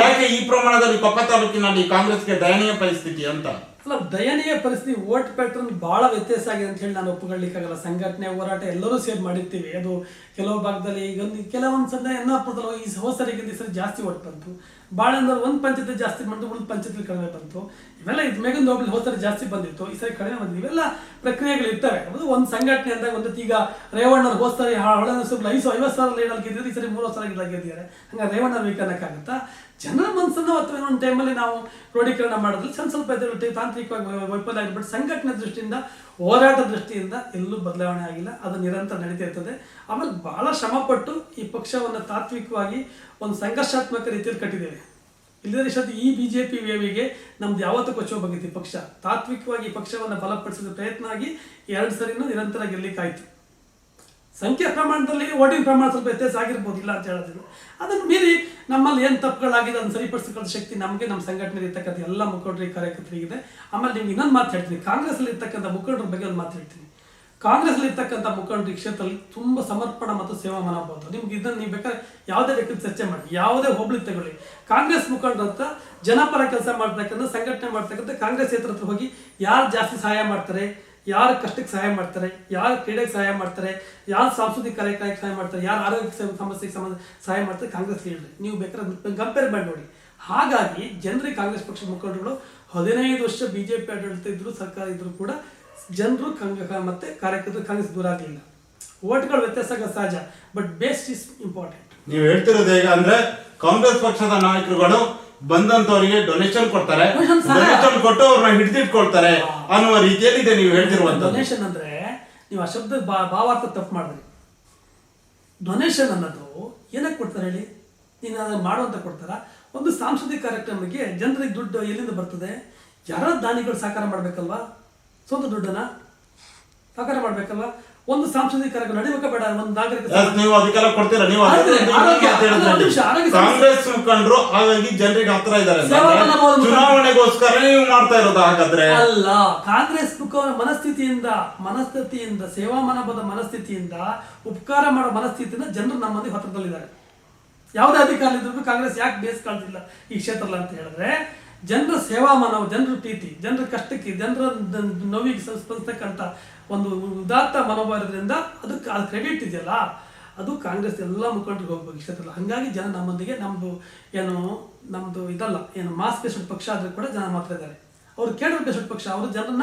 ಯಾಕೆ ಈ ಪ್ರಮಾಣದಲ್ಲಿ ಕೊಪ್ಪ ತಾಲೂಕಿನಲ್ಲಿ ಕಾಂಗ್ರೆಸ್ಗೆ ದಯನೀಯ ಪರಿಸ್ಥಿತಿ ಅಂತ? ಅಲ್ಲ ದಯನೀಯ ಪರಿಸ್ಥಿತಿ ವೋಟ್ ಪ್ಯಾಟರ್ನ್ ಬಹಳ ವ್ಯತ್ಯಾಸ ಆಗಿದೆ ಅಂತ ಹೇಳಿ ನಾನು ಒಪ್ಪಿಕೊಳ್ಳಿಕ್ಕಾಗಲ್ಲ. ಸಂಘಟನೆ ಹೋರಾಟ ಎಲ್ಲರೂ ಸೇರಿ ಮಾಡಿರ್ತೀವಿ. ಅದು ಕೆಲವು ಭಾಗದಲ್ಲಿ ಈಗ ಕೆಲವೊಂದು ಸಲ ಎನ್ನಾಪುರದಲ್ಲಿ ಈ ಸರಿ ಜಾಸ್ತಿ ಓಟ್ ಬಂತು. ಭಾಳ ಅಂದ್ರೆ ಒಂದು ಪಂಚಾಯತಿ ಜಾಸ್ತಿ ಬಂತು ಒಂದು ಪಂಚಾಯತಿ ಕಡಿಮೆ ಬಂತು. ಇವೆಲ್ಲ ಇದು ಮೇಗಂದ ಹೋಗ್ಲಿ ಹೋದ್ರೆ ಜಾಸ್ತಿ ಬಂದಿತ್ತು. ಈ ಸರಿ ಕಡಿಮೆ ಬಂದಿದೆ. ಇವೆಲ್ಲ ಪ್ರಕ್ರಿಯೆಗಳು ಇರ್ತವೆ. ಅದು ಒಂದು ಸಂಘಟನೆ ಅಂದಾಗ ಒಂದು ಈಗ ರೇವಣ್ಣರು ಹೋಸರಿ ಹೊಳೆ ಐದು ಐವತ್ತು ಸಾವಿರ ಲೀಡಲ್ಲಿ ಗೆದ್ದಿದ್ರು, ಈ ಸರಿ ಮೂರು ಸಾವಿರ ಲೀಡಲ್ಲಿ ಗೆದ್ದಿದ್ದಾರೆ. ಹಂಗೆ ರೇವಣ್ಣ ವೀಕನ್ನಕ್ಕಾಗುತ್ತಾ ಜನರ ಮನಸ್ಸನ್ನು ಅಥವಾ ಇನ್ನೊಂದು ಟೈಮಲ್ಲಿ ನಾವು ಕ್ರೋಢೀಕರಣ ಮಾಡಿದ್ರೆ ಸ್ವಲ್ಪ ಸ್ವಲ್ಪ ತಾಂತ್ರಿಕವಾಗಿ ವೈಫಲ್ಯ ಸಂಘಟನೆ ದೃಷ್ಟಿಯಿಂದ ಹೋರಾಟ ದೃಷ್ಟಿಯಿಂದ ಎಲ್ಲೂ ಬದಲಾವಣೆ ಆಗಿಲ್ಲ, ಅದು ನಿರಂತರ ನಡೀತಾ ಇರ್ತದೆ. ಆಮೇಲೆ ಬಹಳ ಶ್ರಮಪಟ್ಟು ಈ ಪಕ್ಷವನ್ನು ತಾತ್ವಿಕವಾಗಿ ಒಂದು ಸಂಘರ್ಷಾತ್ಮಕ ರೀತಿಯಲ್ಲಿ ಕಟ್ಟಿದ್ದೇವೆ. ಇಲ್ಲದೇ ಶಕ್ತಿ ಈ ಬಿ ಜೆ ಪಿ ವೇವಿಗೆ ನಮ್ದು ಯಾವತ್ತೂ ಕೊಚ್ಚೋ ಬಗ್ಗೆ ಪಕ್ಷ. ತಾತ್ವಿಕವಾಗಿ ಪಕ್ಷವನ್ನು ಬಲಪಡಿಸಿದ ಪ್ರಯತ್ನ ಆಗಿ ಎರಡು ಸರಿನೂ ನಿರಂತರ ಗೆಲ್ಲಿಕ್ಕಾಯ್ತು. ಸಂಖ್ಯೆ ಪ್ರಮಾಣದಲ್ಲಿ ಓಟಿಂಗ್ ಪ್ರಮಾಣ ಸ್ವಲ್ಪ ವ್ಯತ್ಯಾಸ ಆಗಿರ್ಬೋದು ಇಲ್ಲ ಅಂತ ಹೇಳೋದಿಲ್ಲ. ಅದನ್ನು ಮೀರಿ ನಮ್ಮಲ್ಲಿ ಏನು ತಪ್ಪುಗಳಾಗಿದೆ ಅದನ್ನು ಸರಿಪಡಿಸಿಕೊಳ್ಳೋ ಶಕ್ತಿ ನಮಗೆ ನಮ್ಮ ಸಂಘಟನೆ ಇರ್ತಕ್ಕಂಥ ಎಲ್ಲ ಮುಖಂಡರಿಗೆ ಕಾರ್ಯಕರ್ತರಿಗಿದೆ. ಆಮೇಲೆ ನಿಮ್ಗೆ ಇನ್ನೊಂದು ಮಾತು ಹೇಳ್ತೀನಿ. ಕಾಂಗ್ರೆಸ್ಸಲ್ಲಿ ಇರ್ತಕ್ಕಂಥ ಮುಖಂಡರ ಬಗ್ಗೆ ಒಂದು ಮಾತು ಹೇಳ್ತೀನಿ. ಕಾಂಗ್ರೆಸ್ಲಿ ಇರ್ತಕ್ಕಂಥ ಮುಖಂಡರು ಈ ಕ್ಷೇತ್ರದಲ್ಲಿ ತುಂಬ ಸಮರ್ಪಣ ಮತ್ತು ಸೇವಾ ಮನೋಭಾವ ನಿಮ್ಗೆ ಇದನ್ನು ನೀವು ಬೇಕಾದ್ರೆ ಯಾವುದೇ ವ್ಯಕ್ತಿ ಚರ್ಚೆ ಮಾಡಿ, ಯಾವುದೇ ಹೋಬಳಿ ತಗೊಳ್ಳಿ. ಕಾಂಗ್ರೆಸ್ ಮುಖಂಡರ ಹತ್ರ ಜನಪರ ಕೆಲಸ ಮಾಡ್ತಕ್ಕಂಥ, ಸಂಘಟನೆ ಮಾಡ್ತಕ್ಕಂಥ ಕಾಂಗ್ರೆಸ್ ಹತ್ರ ಹೋಗಿ ಯಾರು ಜಾಸ್ತಿ ಸಹಾಯ ಮಾಡ್ತಾರೆ? ಯಾರು ಕಷ್ಟಕ್ಕೆ ಸಹಾಯ ಮಾಡ್ತಾರೆ ಯಾರು ಕ್ರೀಡೆಗೆ ಸಹಾಯ ಮಾಡ್ತಾರೆ ಯಾರು ಸಾಂಸ್ಕೃತಿಕ ಕಾರ್ಯಕ್ರಮಕ್ಕೆ ಸಹಾಯ ಮಾಡ್ತಾರೆ ಯಾರು ಆರೋಗ್ಯ ಸಮಸ್ಯೆಗೆ ಸಂಬಂಧ ಸಹಾಯ ಮಾಡ್ತಾರೆ ಕಾಂಗ್ರೆಸ್ ಲೀಡರ್ ನೀವು ಬೇಕಾದ್ರೆ ಕಂಪೇರ್ ಮಾಡಿ ನೋಡಿ. ಹಾಗಾಗಿ ಜನರಿಗೆ ಕಾಂಗ್ರೆಸ್ ಪಕ್ಷದ ಮುಖಂಡರುಗಳು ಹದಿನೈದು ವರ್ಷ ಬಿಜೆಪಿ ಆಡಳಿತ ಇದ್ರು ಸರ್ಕಾರ ಇದ್ದರೂ ಕೂಡ ಜನರು ಕಾಂಗ್ರೆಸ್ ಮತ್ತೆ ಕಾರ್ಯಕರ್ತರು ಕಾಂಗ್ರೆಸ್ ದೂರ ಆಗಲಿಲ್ಲ. ಓಟ್ಗಳು ವ್ಯತ್ಯಾಸ ಸಹಜ ಬಟ್ ಬೇಸ್ಟ್ ಇಸ್ ಇಂಪಾರ್ಟೆಂಟ್ ನೀವು ಹೇಳ್ತಿರೋದು ಹೇಗೆ ಅಂದ್ರೆ ಕಾಂಗ್ರೆಸ್ ಪಕ್ಷದ ನಾಯಕರುಗಳು ಬಂದಂತವರಿಗೆ ಡೊನೇಷನ್ ಕೊಡ್ತಾರೆ. ಕೊಟ್ಟು ಅವ್ರನ್ನ ಹಿಡಿದಿಟ್ಕೊಳ್ತಾರೆ ಅನ್ನುವ ರೀತಿಯಲ್ಲಿ ಇದೆ ನೀವು ಹೇಳ್ತಿರುವಂತ ಡೊನೇಷನ್ ಅಂದ್ರೆ ನೀವು ಆ ಶಬ್ದ ಬಾ- ಭಾವಾರ್ಥ ತಪ್ಪು ಮಾಡಿದ್ರಿ. ಡೊನೇಷನ್ ಅನ್ನೋದು ಏನಕ್ಕೆ ಕೊಡ್ತಾರೆ ಹೇಳಿ? ನೀನು ಅದನ್ನು ಮಾಡುವಂತ ಕೊಡ್ತಾರ? ಒಂದು ಸಾಂಸ್ಕೃತಿಕ ಕಾರ್ಯಕ್ರಮಕ್ಕೆ ಜನರಿಗೆ ದುಡ್ಡು ಎಲ್ಲಿಂದ ಬರ್ತದೆ? ಯಾರೋ ದಾನಿಗಳು ಸಾಕಾರ ಮಾಡ್ಬೇಕಲ್ವಾ? ಸ್ವಂತ ದುಡ್ಡನ್ನ? ಸಾಕಾರ ಮಾಡ್ಬೇಕಲ್ವಾ? ಒಂದು ಸಾಂಸ್ಕೃತಿಕ ಕಾರ್ಯಕ್ರಮ ನಡೆಯಬೇಕ ಬೇಡ ಒಂದು ನಾಗರಿಕ ಯಾಕೆ ನೀವು ಅಧಿಕಾರ ಕೊಡ್ತೀರಾ ನೀವು ಆದ್ರೆ ಆರೋಗ್ಯ, ಅಂತ ಹೇಳಿದ್ರೆ ಅಲ್ಲ, ಒಂದು ನಿಮಿಷ, ಆರೋಗ್ಯ ಕಾಂಗ್ರೆಸ್ ಮುಖಂಡರು ಹಾಗಾಗಿ ಜನರಿಗೆ ಹತ್ರ ಇದ್ದಾರೆ ಅಂತ. ಸೇವಾ ಮನೋಭಾವ ಮುಖಂಡರು. ಚುನಾವಣೆಗೋಸ್ಕರ ನೀವು ಮಾಡ್ತಾ ಇರೋದು ಹಾಗಾದ್ರೆ? ಅಲ್ಲ ಕಾಂಗ್ರೆಸ್ ಮನಸ್ಥಿತಿಯಿಂದ ಮನಸ್ಥಿತಿಯಿಂದ ಸೇವಾ ಮನೋಭಾವದ ಮನಸ್ಥಿತಿಯಿಂದ ಉಪಕಾರ ಮಾಡೋ ಮನಸ್ಥಿತಿಯಿಂದ ಜನರು ನಮ್ಮಲ್ಲಿ ಹತ್ರದಲ್ಲಿದ್ದಾರೆ. ಯಾವುದೇ ಅಧಿಕಾರ ಇದ್ರೂ ಕಾಂಗ್ರೆಸ್ ಯಾಕೆ ಬೇಸ್ ಕಾಣ್ತಿಲ್ಲ ಈ ಕ್ಷೇತ್ರದಲ್ಲಿ ಅಂತ ಹೇಳಿದ್ರೆ ಜನರ ಸೇವಾ ಮನೋ, ಜನರ ಪ್ರೀತಿ, ಜನರ ಕಷ್ಟಕ್ಕೆ, ಜನರ ನೋವಿಗೆ ಸ್ಪ- ಸ್ಪಂದಿಸ್ತಕ್ಕಂಥ ಒಂದು ಉದಾತ್ತ ಮನೋಭಾವ ಇರೋದ್ರಿಂದ ಅದಕ್ಕೆ ಅದು ಕ್ರೆಡಿಟ್ ಇದೆಯಲ್ಲ, ಅದು ಕಾಂಗ್ರೆಸ್ ಎಲ್ಲ ಮುಖಂಡರಿಗೆ ಹೋಗ್ಬೇಕು ಈ ಹಂಗಾಗಿ ಜನ ನಮ್ಮೊಂದಿಗೆ ನಮ್ಮದು ಏನು ನಮ್ಮದು ಇದಲ್ಲ, ಏನು ಮಾಸ್ ಬೇಸ್ಡ್ ಪಕ್ಷ ಆದರೂ ಕೂಡ ಜನ ಮಾತ್ರ ಇದ್ದಾರೆ. ಅವ್ರು ಕೇಂದ್ರ ಬೇಸ್ಡ್ ಪಕ್ಷ, ಅವರು ಜನರನ್ನ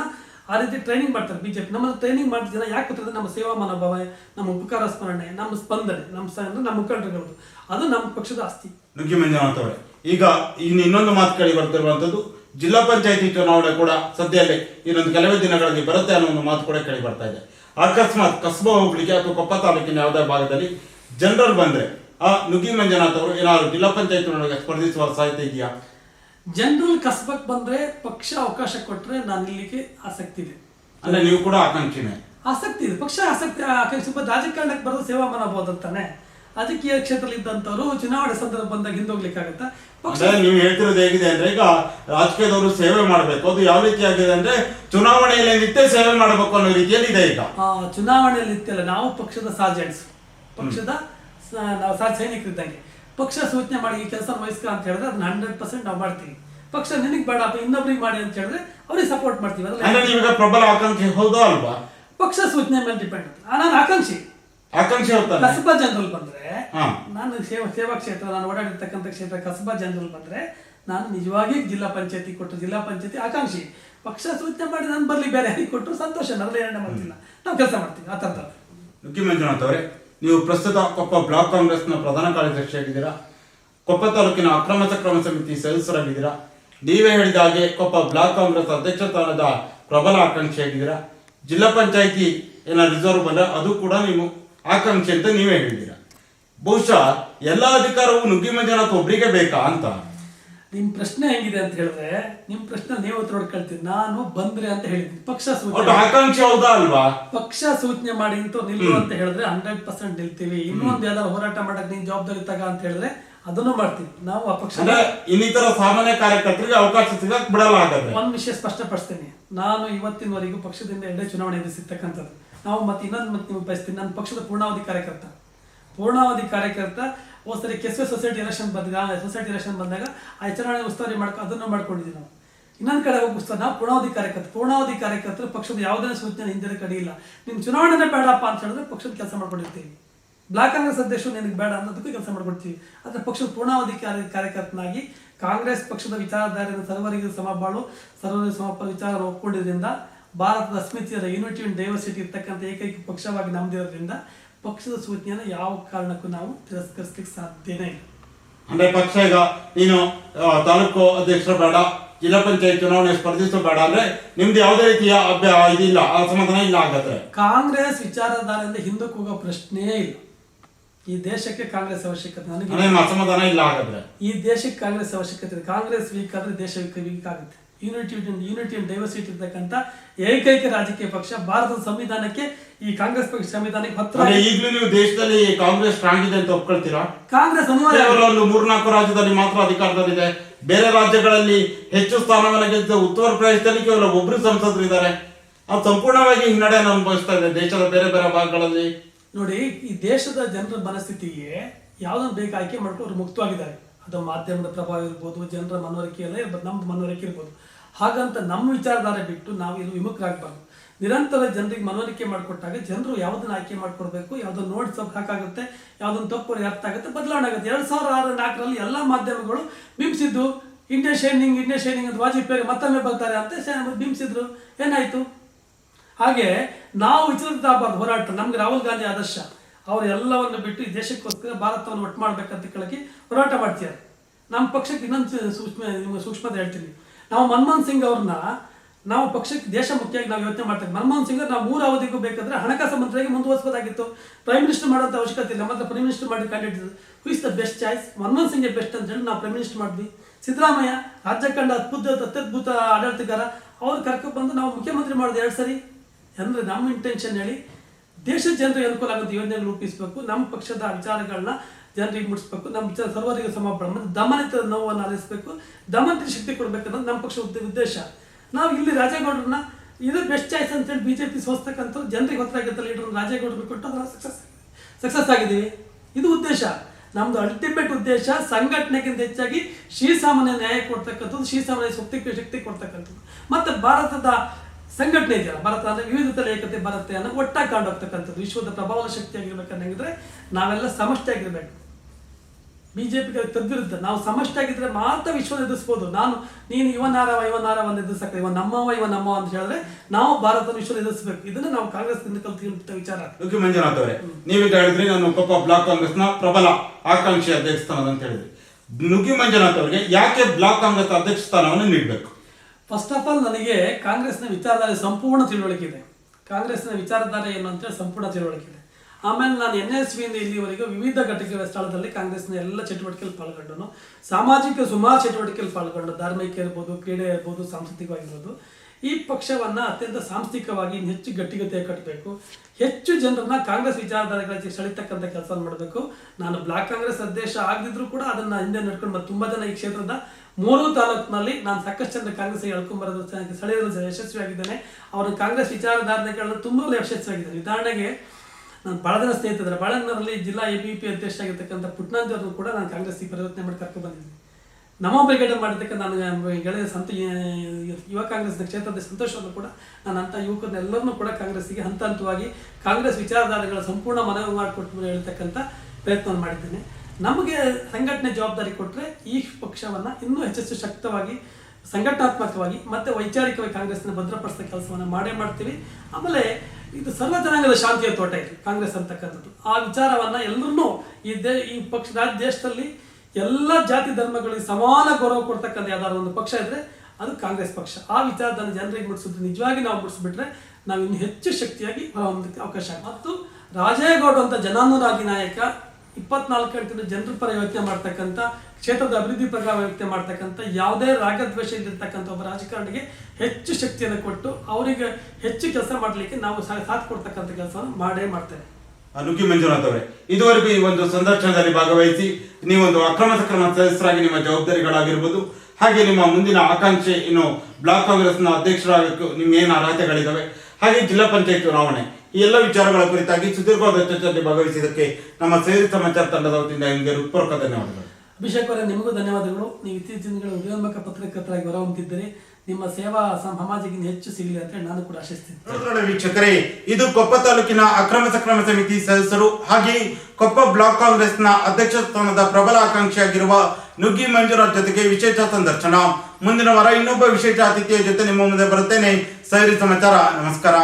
ಆ ರೀತಿ ಟ್ರೈನಿಂಗ್ ಮಾಡ್ತಾರೆ. ಬಿಜೆಪಿ ನಮ್ಮನ್ನು ಟ್ರೈನಿಂಗ್ ಮಾಡಿದ ಜನ ಯಾಕೆ ಗೊತ್ತಿರೋದು ನಮ್ಮ ಸೇವಾ ಮನೋಭಾವ ನಮ್ಮ ಉಪಕಾರ ಸ್ಮರಣೆ, ನಮ್ಮ ಸ್ಪಂದನೆ, ನಮ್ಮ ನಮ್ಮ ಮುಖಂಡರುಗಳು ಅದು ನಮ್ಮ ಪಕ್ಷದ ಆಸ್ತಿ. ಈಗ ಇನ್ನು ಇನ್ನೊಂದು ಮಾತು ಕೇಳಿ ಬರ್ತಿರುವಂತದ್ದು ಜಿಲ್ಲಾ ಪಂಚಾಯತಿ ಚುನಾವಣೆ ಕೂಡ ಸದ್ಯದಲ್ಲೇ ಇನ್ನೊಂದು ಕೆಲವೇ ದಿನಗಳಲ್ಲಿ ಬರುತ್ತೆ ಅನ್ನೋ ಒಂದು ಮಾತು ಕೂಡ ಕೇಳಿ ಬರ್ತಾ ಇದೆ. ಅಕಸ್ಮಾತ್ ಕಸ್ಬಾ ಹೋಗ್ಲಿಕ್ಕೆ ಅಥವಾ ಕೊಪ್ಪ ತಾಲೂಕಿನ ಯಾವುದೇ ಭಾಗದಲ್ಲಿ ಜನರಲ್ ಬಂದ್ರೆ ಆ ನುಗ್ಗಿ ಮಂಜುನಾಥ್ ಅವರು ಏನಾದ್ರು ಜಿಲ್ಲಾ ಪಂಚಾಯತ್ ಚುನಾವಣೆಗೆ ಸ್ಪರ್ಧಿಸುವ ಸಾಧ್ಯತೆ ಇದೆಯಾ? ಜನರಲ್ ಕಸ್ಬಕ್ ಬಂದ್ರೆ ಪಕ್ಷ ಅವಕಾಶ ಕೊಟ್ಟರೆ ನಾನು ನಿಲ್ಲಿಕ್ಕೆ ಆಸಕ್ತಿ ಇದೆ. ಅಂದ್ರೆ ನೀವು ಕೂಡ ಆಕಾಂಕ್ಷಿನೇ? ಆಸಕ್ತಿ ಇದೆ. ಪಕ್ಷ ಆಸಕ್ತಿ ಆಕಾಂಕ್ಷಿ ರಾಜಕಾರಣಕ್ಕೆ ಬರೋದು ಸೇವಾ ಮನೋಭಾವ ತಾನೆ ರಾಜಕೀಯ ಕ್ಷೇತ್ರದಲ್ಲಿ ಇದ್ದಂಥವ್ರು ಚುನಾವಣೆ ಸಂದರ್ಭ ಬಂದಾಗ ಹಿಂದೋಗ್ಲಿಕ್ಕಾಗತ್ತಾ ಆಗುತ್ತೆ? ಅಂದ್ರೆ ನೀವು ಹೇಳ್ತಿರೋದು ಹೇಗಿದೆ ಅಂದ್ರೆ ಈಗ ರಾಜಕೀಯದವರು ಸೇವೆ ಮಾಡಬೇಕು. ಅದು ಯಾವ ರೀತಿ ಆಗಿದೆ ಅಂದ್ರೆ ಚುನಾವಣೆಯಲ್ಲಿ ನಿತ್ಯ ಸೇವೆ ಮಾಡಬೇಕು ಅನ್ನೋ ರೀತಿಯಲ್ಲಿ ಇದೆ ಈಗ. ಆ, ಚುನಾವಣೆಯಲ್ಲಿ ಇತ್ತಲ್ಲ ನಾವು ಪಕ್ಷದ ಸಾರ್ಜೆಂಟ್ಸ್. ಪಕ್ಷದ ಸ- ನಾವು ಸಾ ಸೈನಿಕರಿದ್ದಂಗೆ. ಪಕ್ಷ ಸೂಚನೆ ಮಾಡಿ ಈ ಕೆಲಸ ವಹಿಸ್ಕ ಅಂತ ಹೇಳಿದ್ರೆ ಅದನ್ನ ಹಂಡ್ರೆಡ್ ಪರ್ಸೆಂಟ್ ನಾವು ಮಾಡ್ತೀವಿ. ಪಕ್ಷ ನಿನಗೆ ಬೇಡಪ್ಪ ಇನ್ನೊಬ್ರಿಗೆ ಮಾಡಿ ಅಂತ ಹೇಳಿದ್ರೆ ಅವ್ರಿಗೆ ಸಪೋರ್ಟ್ ಮಾಡ್ತೀವಿ. ಅಂದ್ರೆ ಅದ್ರಲ್ಲಿ ನೀವೀಗ ಪ್ರಬಲ ಆಕಾಂಕ್ಷಿ ಹೌದಾ ಅಲ್ವಾ? ಪಕ್ಷ ಸೂಚನೆ ಮೇಲೆ ಡಿಪೆಂಡ್ ನಾನು ಆಕಾಂಕ್ಷಿ. ಆಕಾಂಕ್ಷಿ ಕಸಬಾ ಜನರಲ್ ಬಂದ್ರೆ ಹಾ. ನಾನು ಸೇವಾ ಸೇವಾ ಕ್ಷೇತ್ರ ನಾನು ಓಡಾಡಿರ್ತಕ್ಕಂಥ ಕ್ಷೇತ್ರ ಕಸಬಾ ಜನರಲ್ ಬಂದ್ರೆ ನಾನು ನಿಜವಾಗಿ ಜಿಲ್ಲಾ ಪಂಚಾಯತಿ ಕೊಟ್ಟು ಜಿಲ್ಲಾ ಪಂಚಾಯತಿ ಆಕಾಂಕ್ಷಿ. ಪಕ್ಷ ಸೂಚನೆ ಮಾಡಿ ನಾನು ಬರ್ಲಿ ಬೇರೆ ಯಾರಿಗೆ ಕೊಟ್ಟರು ಸಂತೋಷ ಅದರಲ್ಲಿ ಎರಡನೇ ಮಾಡ್ತಿಲ್ಲ ನಾವು ಕೆಲಸ ಮಾಡ್ತೀವಿ ಆ ಥರದ್ದು. ನುಗ್ಗಿ ಮಂಜುನಾಥ್ ಅವರೇ ನೀವು ಪ್ರಸ್ತುತ ಕೊಪ್ಪ ಬ್ಲಾಕ್ ಕಾಂಗ್ರೆಸ್ನ ಪ್ರಧಾನ ಕಾರ್ಯದರ್ಶಿಯಾಗಿದ್ದೀರಾ ಕೊಪ್ಪ ತಾಲೂಕಿನ ಅಕ್ರಮ ಸಕ್ರಮ ಸಮಿತಿ ಸದಸ್ಯರಾಗಿದ್ದೀರಾ? ನೀವೇ ಹೇಳಿದ ಹಾಗೆ ಕೊಪ್ಪ ಬ್ಲಾಕ್ ಕಾಂಗ್ರೆಸ್ ಅಧ್ಯಕ್ಷ ಸ್ಥಾನದ ಪ್ರಬಲ ಆಕಾಂಕ್ಷಿಯಾಗಿದ್ದೀರಾ ಜಿಲ್ಲಾ ಪಂಚಾಯಿತಿ ಏನ ರಿಸರ್ವ್ ಬಂದ್ರೆ ಅದು ಕೂಡ ನೀವು ಆಕಾಂಕ್ಷಿ ಅಂತ ನೀವೇ ಹೇಳಿದ್ದೀರಾ? ಬಹುಶಃ ಎಲ್ಲ ಅಧಿಕಾರವು ನುಗ್ಗಿ ಮಂಜುನಾಥ್ ಒಬ್ಬರಿಗೆ ಬೇಕಾ ಅಂತ. ನಿಮ್ ಪ್ರಶ್ನೆ ಹೆಂಗಿದೆ ಅಂತ ಹೇಳಿದ್ರೆ ನಿಮ್ ಪ್ರಶ್ನೆ ನೀವು ನೋಡ್ಕೊಳ್ತೀನಿ ಕೇಳ್ತೀನಿ ನಾನು ಬಂದ್ರೆ ಅಂತ ಹೇಳಿದ್ದೀನಿ. ಪಕ್ಷ ಸೂಚನೆ ಆಕಾಂಕ್ಷಿ ಹೌದಾ ಅಲ್ವಾ? ಪಕ್ಷ ಸೂಚನೆ ಮಾಡಿ ಅಂತ ನಿಲ್ಲು ಅಂತ ಹೇಳಿದ್ರೆ ಹಂಡ್ರೆಡ್ ಪರ್ಸೆಂಟ್ ನಿಲ್ತೀವಿ. ಇನ್ನೊಂದು ಯಾವ್ದಾದ್ರು ಹೋರಾಟ ಮಾಡಕ್ ನೀನ್ ಜವಾಬ್ದಾರಿ ತಗ ಅಂತ ಹೇಳಿದ್ರೆ ಅದನ್ನು ಮಾಡ್ತೀವಿ. ನಾವು ಆ ಪಕ್ಷ ಇನ್ನಿತರ ಸಾಮಾನ್ಯ ಕಾರ್ಯಕರ್ತರಿಗೆ ಅವಕಾಶ ಸಿಗಕ್ ಬಿಡಲ್ಲ ಒಂದ್ ವಿಷಯ ಸ್ಪಷ್ಟಪಡಿಸ್ತೇನೆ. ನಾನು ಇವತ್ತಿನವರೆಗೂ ಪಕ್ಷದಿಂದ ಎರಡೇ ಚುನಾವಣೆ ಎದುರಿಸಿರ್ತಕ್ಕಂಥದ್ದು. ನಾವು ಮತ್ತೆ ಇನ್ನೊಂದು ಮತ್ತೆ ನಿಮಗೆ ಬಯಸ್ತೀನಿ. ನನ್ನ ಪಕ್ಷದ ಪೂರ್ಣಾವಧಿ ಕಾರ್ಯಕರ್ತ ಪೂರ್ಣಾವಧಿ ಕಾರ್ಯಕರ್ತ ಒಂದ್ಸರಿ ಸರಿ, ಕೆಸ್ವೆ ಸೊಸೈಟಿ ಎಲೆಕ್ಷನ್ ಬಂದಾಗ ಸೊಸೈಟಿ ಎಲೆಕ್ಷನ್ ಬಂದಾಗ ಆ ಚುನಾವಣೆ ಉಸ್ತುವಾರಿ ಮಾಡ್ಕೊ, ಅದನ್ನು ಮಾಡ್ಕೊಂಡಿದ್ದೀವಿ ನಾವು. ಇನ್ನೊಂದು ಕಡೆ ಹೋಗಿ ನಾವು ಪೂರ್ಣಾವಧಿ ಕಾರ್ಯಕರ್ತ ಪೂರ್ಣಾವಧಿ ಕಾರ್ಯಕರ್ತರು ಪಕ್ಷದ ಯಾವುದೇ ಸೂಚನೆ ಹಿಂದಿನ ಕಡೆ ಇಲ್ಲ. ನಿಮ್ಮ ಚುನಾವಣೆನೇ ಬೇಡಪ್ಪ ಅಂತ ಹೇಳಿದ್ರೆ ಪಕ್ಷದ ಕೆಲಸ ಮಾಡ್ಕೊಂಡಿರ್ತೀವಿ. ಬ್ಲಾಕ್ ಕಾಂಗ್ರೆಸ್ ಅಧ್ಯಕ್ಷರು ನಿನಗೆ ಬೇಡ ಅನ್ನೋದಕ್ಕೂ ಕೆಲಸ ಮಾಡ್ಕೊಡ್ತೀವಿ. ಆದರೆ ಪಕ್ಷದ ಪೂರ್ಣಾವಧಿ ಕಾರ್ಯ ಕಾರ್ಯಕರ್ತನಾಗಿ ಕಾಂಗ್ರೆಸ್ ಪಕ್ಷದ ವಿಚಾರಧಾರೆಯನ್ನು ಸರ್ವರಿಗೂ ಸಮಬಾಳು, ಸರ್ವರಿಗೂ ಸಮಪ ವಿಚಾರ ಒಪ್ಕೊಂಡಿದ್ರಿಂದ ಭಾರತದ ಅಸ್ಮಿತೆಯಾದ ಯೂನಿಟಿ ಅಂಡ್ ಡೈವರ್ಸಿಟಿ ಇರ್ತಕ್ಕಂಥ ಏಕೈಕ ಪಕ್ಷವಾಗಿ ನಮ್ದಿರೋದ್ರಿಂದ ಪಕ್ಷದ ಸೂಚನೆಯನ್ನು ಯಾವ ಕಾರಣಕ್ಕೂ ನಾವು ತಿರಸ್ಕರಿಸ್ಲಿಕ್ಕೆ ಸಾಧ್ಯನೇ ಇಲ್ಲ. ಅಂದ್ರೆ ಪಕ್ಷ ಈಗ ನೀನು ತಾಲೂಕು ಅಧ್ಯಕ್ಷರು ಬೇಡ ಜಿಲ್ಲಾ ಪಂಚಾಯತ್ ಚುನಾವಣೆ ಸ್ಪರ್ಧಿಸೋ ಬೇಡ ಅಂದ್ರೆ ನಿಮ್ದು ಯಾವುದೇ ರೀತಿಯ ಇದಿಲ್ಲ ಅಸಮಾಧಾನ ಇಲ್ಲ ಹಾಗಾದ್ರೆ. ಕಾಂಗ್ರೆಸ್ ವಿಚಾರಧಾರೆಯಿಂದ ಹಿಂದಕ್ಕೆ ಹೋಗೋ ಪ್ರಶ್ನೆಯೇ ಇಲ್ಲ. ಈ ದೇಶಕ್ಕೆ ಕಾಂಗ್ರೆಸ್ ಅವಶ್ಯಕತೆ ನನಗೆ ಅಸಮಾಧಾನ ಇಲ್ಲ ಹಾಗಾದ್ರೆ. ಈ ದೇಶಕ್ಕೆ ಕಾಂಗ್ರೆಸ್ ಅವಶ್ಯಕತೆ ಇದೆ. ಕಾಂಗ್ರೆಸ್ ವೀಕ್ ಆದ್ರೆ ದೇಶ ವೀಕ್ ಆಗುತ್ತೆ. ಯೂನಿಟಿ ಯೂನಿಟಿ ಅಂಡ್ ಡೈವರ್ಸಿಟಿ ಇರ್ತಕ್ಕಂಥ ಏಕೈಕ ರಾಜಕೀಯ ಪಕ್ಷ ಭಾರತದ ಸಂವಿಧಾನಕ್ಕೆ ಈ ಕಾಂಗ್ರೆಸ್ ಪಕ್ಷ ಸಂವಿಧಾನಕ್ಕೆ ಹತ್ರ ಈಗಲೂ ನೀವು ದೇಶದಲ್ಲಿ ಕಾಂಗ್ರೆಸ್ ಸ್ಟ್ರಾಂಗ್ ಇದೆ ಅಂತ ಒಪ್ಕೊಳ್ತೀರಾ? ಕಾಂಗ್ರೆಸ್ ಅನಿವಾರ್ಯ. ಕೇವಲ ಒಂದು ಮೂರ್ನಾಲ್ಕು ರಾಜ್ಯದಲ್ಲಿ ಮಾತ್ರ ಅಧಿಕಾರದಲ್ಲಿದೆ. ಬೇರೆ ರಾಜ್ಯಗಳಲ್ಲಿ ಹೆಚ್ಚು ಸ್ಥಾನಮಾನ ಗೆದ್ದ ಉತ್ತರ ಪ್ರದೇಶದಲ್ಲಿ ಕೇವಲ ಒಬ್ರು ಸಂಸದರು ಇದ್ದಾರೆ. ಅದು ಸಂಪೂರ್ಣವಾಗಿ ಹಿನ್ನಡೆಯನ್ನು ಅನುಭವಿಸ್ತಾ ಇದೆ ದೇಶದ ಬೇರೆ ಬೇರೆ ಭಾಗಗಳಲ್ಲಿ. ನೋಡಿ ಈ ದೇಶದ ಜನರ ಮನಸ್ಥಿತಿಗೆ ಯಾವ್ದನ್ನು ಬೇಕು ಆಯ್ಕೆ ಮಾಡ್ಕೊಂಡು ಅವ್ರು ಮುಕ್ತವಾಗಿದ್ದಾರೆ. ಅದು ಮಾಧ್ಯಮದ ಪ್ರಭಾವ ಇರ್ಬೋದು ಜನರ ಮನವರಿಕೆ ಎಲ್ಲ ಇರ್ಬೋದು ನಮ್ದು ಮನವರಿಕೆ ಇರ್ಬೋದು. ಹಾಗಂತ ನಮ್ಮ ವಿಚಾರಧಾರೆ ಬಿಟ್ಟು ನಾವು ಏನು ವಿಮುಖರಾಗಬಾರ್ದು. ನಿರಂತರ ಜನರಿಗೆ ಮನವರಿಕೆ ಮಾಡಿಕೊಟ್ಟಾಗ ಜನರು ಯಾವುದನ್ನ ಆಯ್ಕೆ ಮಾಡಿಕೊಡ್ಬೇಕು, ಯಾವುದನ್ನ ನೋಡಿ ಹಾಕಾಗುತ್ತೆ, ಯಾವುದನ್ನ ತಪ್ಪು ಅರ್ಥ ಆಗುತ್ತೆ, ಬದಲಾವಣೆ ಆಗುತ್ತೆ. ಎರಡು ಸಾವಿರ ಆರು ನಾಲ್ಕರಲ್ಲಿ ಎಲ್ಲ ಮಾಧ್ಯಮಗಳು ಬಿಂಬಿಸಿದ್ದು, ಇಂಡಿಯಾ ಶೈನಿಂಗ್ ಇಂಡಿಯಾ ಶೈನಿಂಗ್ ಅಂತ ವಾಜಪೇಯಿ ಮತ್ತೊಮ್ಮೆ ಬರ್ತಾರೆ ಅಂತ ಬಿಂಬಿಸಿದ್ರು. ಏನಾಯ್ತು? ಹಾಗೆ ನಾವು ವಿಚಾರ ಆಗಬಾರ್ದು ಹೋರಾಟ. ನಮ್ಗೆ ರಾಹುಲ್ ಗಾಂಧಿ ಆದರ್ಶ. ಅವರು ಎಲ್ಲವನ್ನು ಬಿಟ್ಟು ಈ ದೇಶಕ್ಕೋಸ್ಕರ ಭಾರತವನ್ನು ಒಟ್ಟು ಮಾಡ್ಬೇಕಂತ ಕೇಳಕ್ಕೆ ಹೋರಾಟ ಮಾಡ್ತಿದ್ದಾರೆ. ನಮ್ಮ ಪಕ್ಷಕ್ಕೆ ಇನ್ನೊಂದು ಸೂಕ್ಷ್ಮ ಸೂಕ್ಷ್ಮತೆ ಹೇಳ್ತೀನಿ. ನಾವು ಮನಮೋಹನ್ ಸಿಂಗ್ ಅವ್ರನ್ನ ನಾವು ಪಕ್ಷಕ್ಕೆ ದೇಶ ಮುಖ್ಯವಾಗಿ ನಾವು ಯೋಚನೆ ಮಾಡ್ತೇವೆ. ಮನಮೋಹನ್ ಸಿಂಗ್ ನಾವು ಮೂರು ಅವಧಿಗೂ ಬೇಕಾದ್ರೆ ಹಣಕಾಸು ಮಂತ್ರಿಯಾಗಿ ಮುಂದುವರಿಸಬೇಕಾಗಿತ್ತು ಪ್ರೈಮ್ ಮಿನಿಸ್ಟರ್ ಮಾಡೋಂಥ ಅವಶ್ಯಕತೆ ಇಲ್ಲ. ಮತ್ತೆ ಪ್ರೈಮ್ ಮಿನಿಸ್ಟರ್ ಮಾಡಿ candidate who is the best choice Manmohan Singh best ಅಂತ ಹೇಳಿ ನಾವು ಪ್ರೈಮ್ ಮಿನಿಸ್ಟರ್ ಮಾಡಿದ್ವಿ. ಸಿದ್ದರಾಮಯ್ಯ, ರಾಜ್ಯ ಕಂಡ ಅದ್ಭುತ ಅತ್ಯದ್ಭುತ ಆಡಳಿತಗಾರ. ಅವ್ರು ಕರ್ಕೊಂಡು ಬಂದು ನಾವು ಮುಖ್ಯಮಂತ್ರಿ ಮಾಡೋದು ಎರಡು ಸರಿ? ಅಂದ್ರೆ ನಮ್ಮ ಇಂಟೆನ್ಷನ್ ಹೇಳಿ ದೇಶದ ಜನರಿಗೆ ಅನುಕೂಲ ಆಗುತ್ತೆ. ಯೋಜನೆಗಳು ರೂಪಿಸಬೇಕು. ನಮ್ಮ ಪಕ್ಷದ ವಿಚಾರಗಳನ್ನ ಜನರಿಗೆ ಮುಟ್ಟಿಸ್ಬೇಕು. ನಮ್ಮ ಸರ್ವರಿಗೆ ಮತ್ತು ದಮನಿತ ನೋವನ್ನು ಆಲಿಸಬೇಕು. ದಮನಿತ ಶಕ್ತಿ ಕೊಡಬೇಕು ಅನ್ನೋದು ನಮ್ಮ ಪಕ್ಷ ಉದ್ದ- ಉದ್ದೇಶ. ನಾವು ಇಲ್ಲಿ ರಾಜೇಗೌಡರನ್ನ ಇದು ಬೆಸ್ಟ್ ಚಾಯ್ಸ್ ಅಂತೇಳಿ ಬಿ ಜೆ ಪಿ ಸೋಸ್ತಕ್ಕಂಥ ಜನರಿಗೆ ಗೊತ್ತಾಗುತ್ತೆ ಲೀಡರ್ ರಾಜೇಗೌಡರು ಕೊಟ್ಟು ಅದನ್ನು ಸಕ್ಸಸ್ ಸಕ್ಸಸ್ ಆಗಿದ್ದೀವಿ ಇದು ಉದ್ದೇಶ. ನಮ್ಮದು ಅಲ್ಟಿಮೇಟ್ ಉದ್ದೇಶ ಸಂಘಟನೆಗಿಂತ ಹೆಚ್ಚಾಗಿ ಶ್ರೀಸಾಮಾನ್ಯ ನ್ಯಾಯ ಕೊಡ್ತಕ್ಕಂಥದ್ದು ಶ್ರೀಸಾಮಾನ್ಯ ಶಕ್ತಿ ಶಕ್ತಿ ಕೊಡ್ತಕ್ಕಂಥದ್ದು. ಮತ್ತು ಭಾರತದ ಸಂಘಟನೆ ಇದೆಯಲ್ಲ, ಭಾರತ ಅಂದರೆ ವಿವಿಧತೆ ಏಕತೆ ಭಾರತೀಯನ ಒಟ್ಟಾಗಿ ಕಾಣೋಗ್ತಕ್ಕಂಥದ್ದು ವಿಶ್ವದ ಪ್ರಭಾವ ಶಕ್ತಿ ಆಗಿರ್ಬೇಕನ್ನಂಗಿದ್ರೆ ನಾವೆಲ್ಲ ಸಮಷ್ಟಿಯಾಗಿರ್ಬೇಕು. ಬಿಜೆಪಿಗೆ ತದ್ವಿರುದ್ಧ ನಾವು ಸಮಷ್ಟಾಗಿದ್ರೆ ಮಾತ್ರ ವಿಶ್ವ ಎದುರಿಸ್ಬೋದು. ನಾನು ನೀನು ಇವನಾರವ ಇವನಾರವನ್ನ ಎದುರಿಸಕ ಇವ ನಮ್ಮವ ಇವ ನಮ್ಮವ ಅಂತ ಹೇಳಿದ್ರೆ ನಾವು ಭಾರತ ವಿಶ್ವ ಎದುರಿಸಬೇಕು. ಇದನ್ನ ನಾವು ಕಾಂಗ್ರೆಸ್ನಿಂದ ಕಲ್ತಿರುವಂತ ವಿಚಾರ. ಓಕೆ ಮಂಜುನಾಥ್ ಅವರೇ ನೀವೀಗ ಹೇಳಿದ್ರಿ ನಾನು ಕೊಪ್ಪ ಬ್ಲಾಕ್ ಕಾಂಗ್ರೆಸ್ನ ಪ್ರಬಲ ಆಕಾಂಕ್ಷಿ ಅಧ್ಯಕ್ಷ ಸ್ಥಾನದ ಅಂತ ಹೇಳಿದ್ರಿ ನುಗ್ಗಿ ಮಂಜುನಾಥ್ ಅವರಿಗೆ ಯಾಕೆ ಬ್ಲಾಕ್ ಕಾಂಗ್ರೆಸ್ ಅಧ್ಯಕ್ಷ ಸ್ಥಾನವನ್ನು ನೀಡಬೇಕು? ಫಸ್ಟ್ ಆಫ್ ಆಲ್ ನನಗೆ ಕಾಂಗ್ರೆಸ್ನ ವಿಚಾರಧಾರೆ ಸಂಪೂರ್ಣ ತಿಳುವಳಿಕೆ ಇದೆ. ಕಾಂಗ್ರೆಸ್ನ ವಿಚಾರಧಾರೆ ಏನು ಅಂತೇಳಿ ಸಂಪೂರ್ಣ ತಿಳುವಳಿಕೆ ಇದೆ. ಆಮೇಲೆ ನಾನು ಎನ್ ಎಸ್ ವಿಯಿಂದ ಇಲ್ಲಿವರೆಗೂ ವಿವಿಧ ಘಟಕಗಳ ಸ್ಥಳದಲ್ಲಿ ಕಾಂಗ್ರೆಸ್ನ ಎಲ್ಲ ಚಟುವಟಿಕೆಯಲ್ಲಿ ಪಾಲ್ಗೊಂಡನು. ಸಾಮಾಜಿಕ ಸುಮಾರು ಚಟುವಟಿಕೆಯಲ್ಲಿ ಪಾಲ್ಗೊಂಡು, ಧಾರ್ಮಿಕ ಇರ್ಬೋದು, ಕ್ರೀಡೆ ಇರ್ಬೋದು, ಸಾಂಸ್ಕೃತಿಕವಾಗಿರ್ಬೋದು, ಈ ಪಕ್ಷವನ್ನು ಅತ್ಯಂತ ಸಾಂಸ್ಥಿಕವಾಗಿ ಹೆಚ್ಚು ಗಟ್ಟಿಗತೆ ಕಟ್ಟಬೇಕು ಹೆಚ್ಚು ಜನರನ್ನ ಕಾಂಗ್ರೆಸ್ ವಿಚಾರಧಾರೆಗಳ ಸೆಳಿತಕ್ಕಂಥ ಕೆಲಸ ಮಾಡಬೇಕು. ನಾನು ಬ್ಲಾಕ್ ಕಾಂಗ್ರೆಸ್ ಅಧ್ಯಕ್ಷ ಆಗದಿದ್ರು ಕೂಡ ಅದನ್ನ ಹಿಂದೆ ನಡ್ಕೊಂಡು ಮತ್ತು ತುಂಬಾ ಜನ ಈ ಕ್ಷೇತ್ರದ ಮೂರು ತಾಲೂಕಿನಲ್ಲಿ ನಾನು ಸಾಕಷ್ಟು ಜನ ಕಾಂಗ್ರೆಸ್ ಎಳ್ಕೊಂಬರೋದು ಸೆಳೆಯಲು ಯಶಸ್ವಿಯಾಗಿದ್ದೇನೆ. ಅವರು ಕಾಂಗ್ರೆಸ್ ವಿಚಾರಧಾರೆಗಳನ್ನು ತುಂಬಲು ಯಶಸ್ವಿಯಾಗಿದ್ದಾರೆ. ಉದಾಹರಣೆಗೆ ನಾನು ಭಾಳ ಜನ ಇದ್ದಾರೆ ಬಾಳಂಗನಲ್ಲಿ ಜಿಲ್ಲಾ ಎ ಬಿ ಪಿ ಅಧ್ಯಕ್ಷ ಆಗಿರ್ತಕ್ಕಂಥ ಪುಟ್ನಾಂಜ್ ಅವ್ರನ್ನು ಕೂಡ ನಾನು ಕಾಂಗ್ರೆಸ್ಗೆ ಪರಿವರ್ತನೆ ಮಾಡಿ ಕರ್ಕೊಂಡು ಬಂದಿದ್ದೀನಿ. ನಮ್ಮ ಬ್ರಿಗೇಡ್ ಮಾಡಿದ್ದಕ್ಕೆ ನಾನು ಗೆಳೆಯ ಸಂತ ಯುವ ಕಾಂಗ್ರೆಸ್ನ ಕ್ಷೇತ್ರದ ಸಂತೋಷವನ್ನು ಕೂಡ, ನಾನು ಅಂಥ ಯುವಕರನ್ನೆಲ್ಲರನ್ನೂ ಕೂಡ ಕಾಂಗ್ರೆಸ್ಸಿಗೆ ಹಂತ ಹಂತವಾಗಿ ಕಾಂಗ್ರೆಸ್ ವಿಚಾರಧಾರೆಗಳ ಸಂಪೂರ್ಣ ಮನವಿ ಮಾಡಿಕೊಟ್ಟು ಹೇಳ್ತಕ್ಕಂಥ ಪ್ರಯತ್ನವನ್ನು ಮಾಡಿದ್ದೇನೆ. ನಮಗೆ ಸಂಘಟನೆ ಜವಾಬ್ದಾರಿ ಕೊಟ್ಟರೆ ಈ ಪಕ್ಷವನ್ನು ಇನ್ನೂ ಹೆಚ್ಚೆಚ್ಚು ಶಕ್ತವಾಗಿ ಸಂಘಟನಾತ್ಮಕವಾಗಿ ಮತ್ತೆ ವೈಚಾರಿಕವಾಗಿ ಕಾಂಗ್ರೆಸ್ನ ಭದ್ರಪಡಿಸಿದ ಕೆಲಸವನ್ನು ಮಾಡೇ ಮಾಡ್ತೀವಿ. ಆಮೇಲೆ ಇದು ಸರ್ವ ಜನಾಂಗದ ಶಾಂತಿಯ ತೋಟ ಇದೆ, ಕಾಂಗ್ರೆಸ್ ಅಂತಕ್ಕಂಥದ್ದು. ಆ ವಿಚಾರವನ್ನ ಎಲ್ಲರನ್ನೂ ಈ ದೇ, ಈ ಪಕ್ಷ, ರಾಜ್ಯ ದೇಶದಲ್ಲಿ ಎಲ್ಲ ಜಾತಿ ಧರ್ಮಗಳಿಗೆ ಸಮಾನ ಗೌರವ ಕೊಡ್ತಕ್ಕಂಥ ಯಾವ್ದಾದ್ರು ಒಂದು ಪಕ್ಷ ಇದ್ರೆ ಅದು ಕಾಂಗ್ರೆಸ್ ಪಕ್ಷ. ಆ ವಿಚಾರದಲ್ಲಿ ಜನರಿಗೆ ಮುಟ್ಟಿಸಿದ್ರೆ ನಿಜವಾಗಿ ನಾವು ಮುಡಿಸ್ಬಿಟ್ರೆ ನಾವು ಇನ್ನು ಹೆಚ್ಚು ಶಕ್ತಿಯಾಗಿ ಹೊರಹೊಮ್ಮಕ್ಕೆ ಅವಕಾಶ ಮತ್ತು ರಾಜೇಗೌಡ ಅಂತ ಜನಾನುರಾಗಿ ನಾಯಕ ಇಪ್ಪತ್ನಾಲ್ಕು ಗಂಟೆ ಜನರ ಪರ ಯೋಚನೆ ಮಾಡ್ತಕ್ಕಂಥ, ಕ್ಷೇತ್ರದ ಅಭಿವೃದ್ಧಿ ಪರ ಯೋಚನೆ ಮಾಡ್ತಕ್ಕಂಥ, ಯಾವುದೇ ರಾಗದ್ವೇಷ ಇಲ್ಲಿರ್ತಕ್ಕಂಥ ಒಬ್ಬ ರಾಜಕಾರಣಿಗೆ ಹೆಚ್ಚು ಶಕ್ತಿಯನ್ನು ಕೊಟ್ಟು ಅವರಿಗೆ ಹೆಚ್ಚು ಕೆಲಸ ಮಾಡಲಿಕ್ಕೆ ನಾವು ಸಾಥ್ ಕೊಡ್ತಕ್ಕಂಥ ಕೆಲಸವನ್ನು ಮಾಡೇ ಮಾಡ್ತೇವೆ. ನುಗ್ಗಿ ಮಂಜುನಾಥ್ ಅವರೇ ಇದುವರೆಗೂ ಈ ಒಂದು ಸಂದರ್ಶನದಲ್ಲಿ ಭಾಗವಹಿಸಿ ನೀವೊಂದು ಅಕ್ರಮ ಸಕ್ರಮ ಸದಸ್ಯರಾಗಿ ನಿಮ್ಮ ಜವಾಬ್ದಾರಿಗಳಾಗಿರ್ಬೋದು, ಹಾಗೆ ನಿಮ್ಮ ಮುಂದಿನ ಆಕಾಂಕ್ಷೆ ಇನ್ನು ಬ್ಲಾಕ್ ಕಾಂಗ್ರೆಸ್ನ ಅಧ್ಯಕ್ಷರಾಗಬೇಕು ನಿಮ್ಗೆ ಏನು ಅರ್ಹತೆಗಳಿದ್ದಾವೆ ಹಾಗೆ ಜಿಲ್ಲಾ ಪಂಚಾಯತ್ ಚುನಾವಣೆ. ಈ ಎಲ್ಲ ವಿಚಾರಗಳ ಕುರಿತಾಗಿ ಸುದೀರ್ಘವಾದ ಚರ್ಚೆಯಲ್ಲಿ ಭಾಗವಹಿಸಿದ್ದಕ್ಕೆ ನಮ್ಮ ಸೇರಿ ಸಮಾಚಾರ ತಂಡದ ವತಿಯಿಂದ ನಿಮಗೆ ಹೃತ್ಪೂರ್ವಕ ಧನ್ಯವಾದಗಳು. ಅಭಿಷೇಕ್ ಅವರೇ ನಿಮಗೂ ಧನ್ಯವಾದಗಳು. ನೀವು ಇತ್ತೀಚಿನ ದಿನಗಳು ಉದಯೋನ್ಮುಖ ಪತ್ರಕರ್ತರಾಗಿ ನಿಮ್ಮ ಸೇವಾ ಸಮಾಜಕ್ಕೆ ಇನ್ನು ಹೆಚ್ಚು ಸಿಗಲಿ ಅಂತ ನಾನು ಕೂಡ ಆಶಿಸ್ತೀನಿ. ವೀಕ್ಷಕರೇ ಇದು ಕೊಪ್ಪ ತಾಲೂಕಿನ ಅಕ್ರಮ ಸಕ್ರಮ ಸಮಿತಿ ಸದಸ್ಯರು ಹಾಗೆ ಕೊಪ್ಪ ಬ್ಲಾಕ್ ಕಾಂಗ್ರೆಸ್ನ ಅಧ್ಯಕ್ಷ ಸ್ಥಾನದ ಪ್ರಬಲ ಆಕಾಂಕ್ಷಿಯಾಗಿರುವ ನುಗ್ಗಿ ಮಂಜುನಾಥ್ ಜೊತೆಗೆ ವಿಶೇಷ ಸಂದರ್ಶನ. ಮುಂದಿನ ವಾರ ಇನ್ನೊಬ್ಬ ವಿಶೇಷ ಅತಿಥಿಯ ಜೊತೆ ನಿಮ್ಮ ಮುಂದೆ ಬರುತ್ತೇನೆ. ಸೈರಿ ಸಮಾಚಾರ, ನಮಸ್ಕಾರ.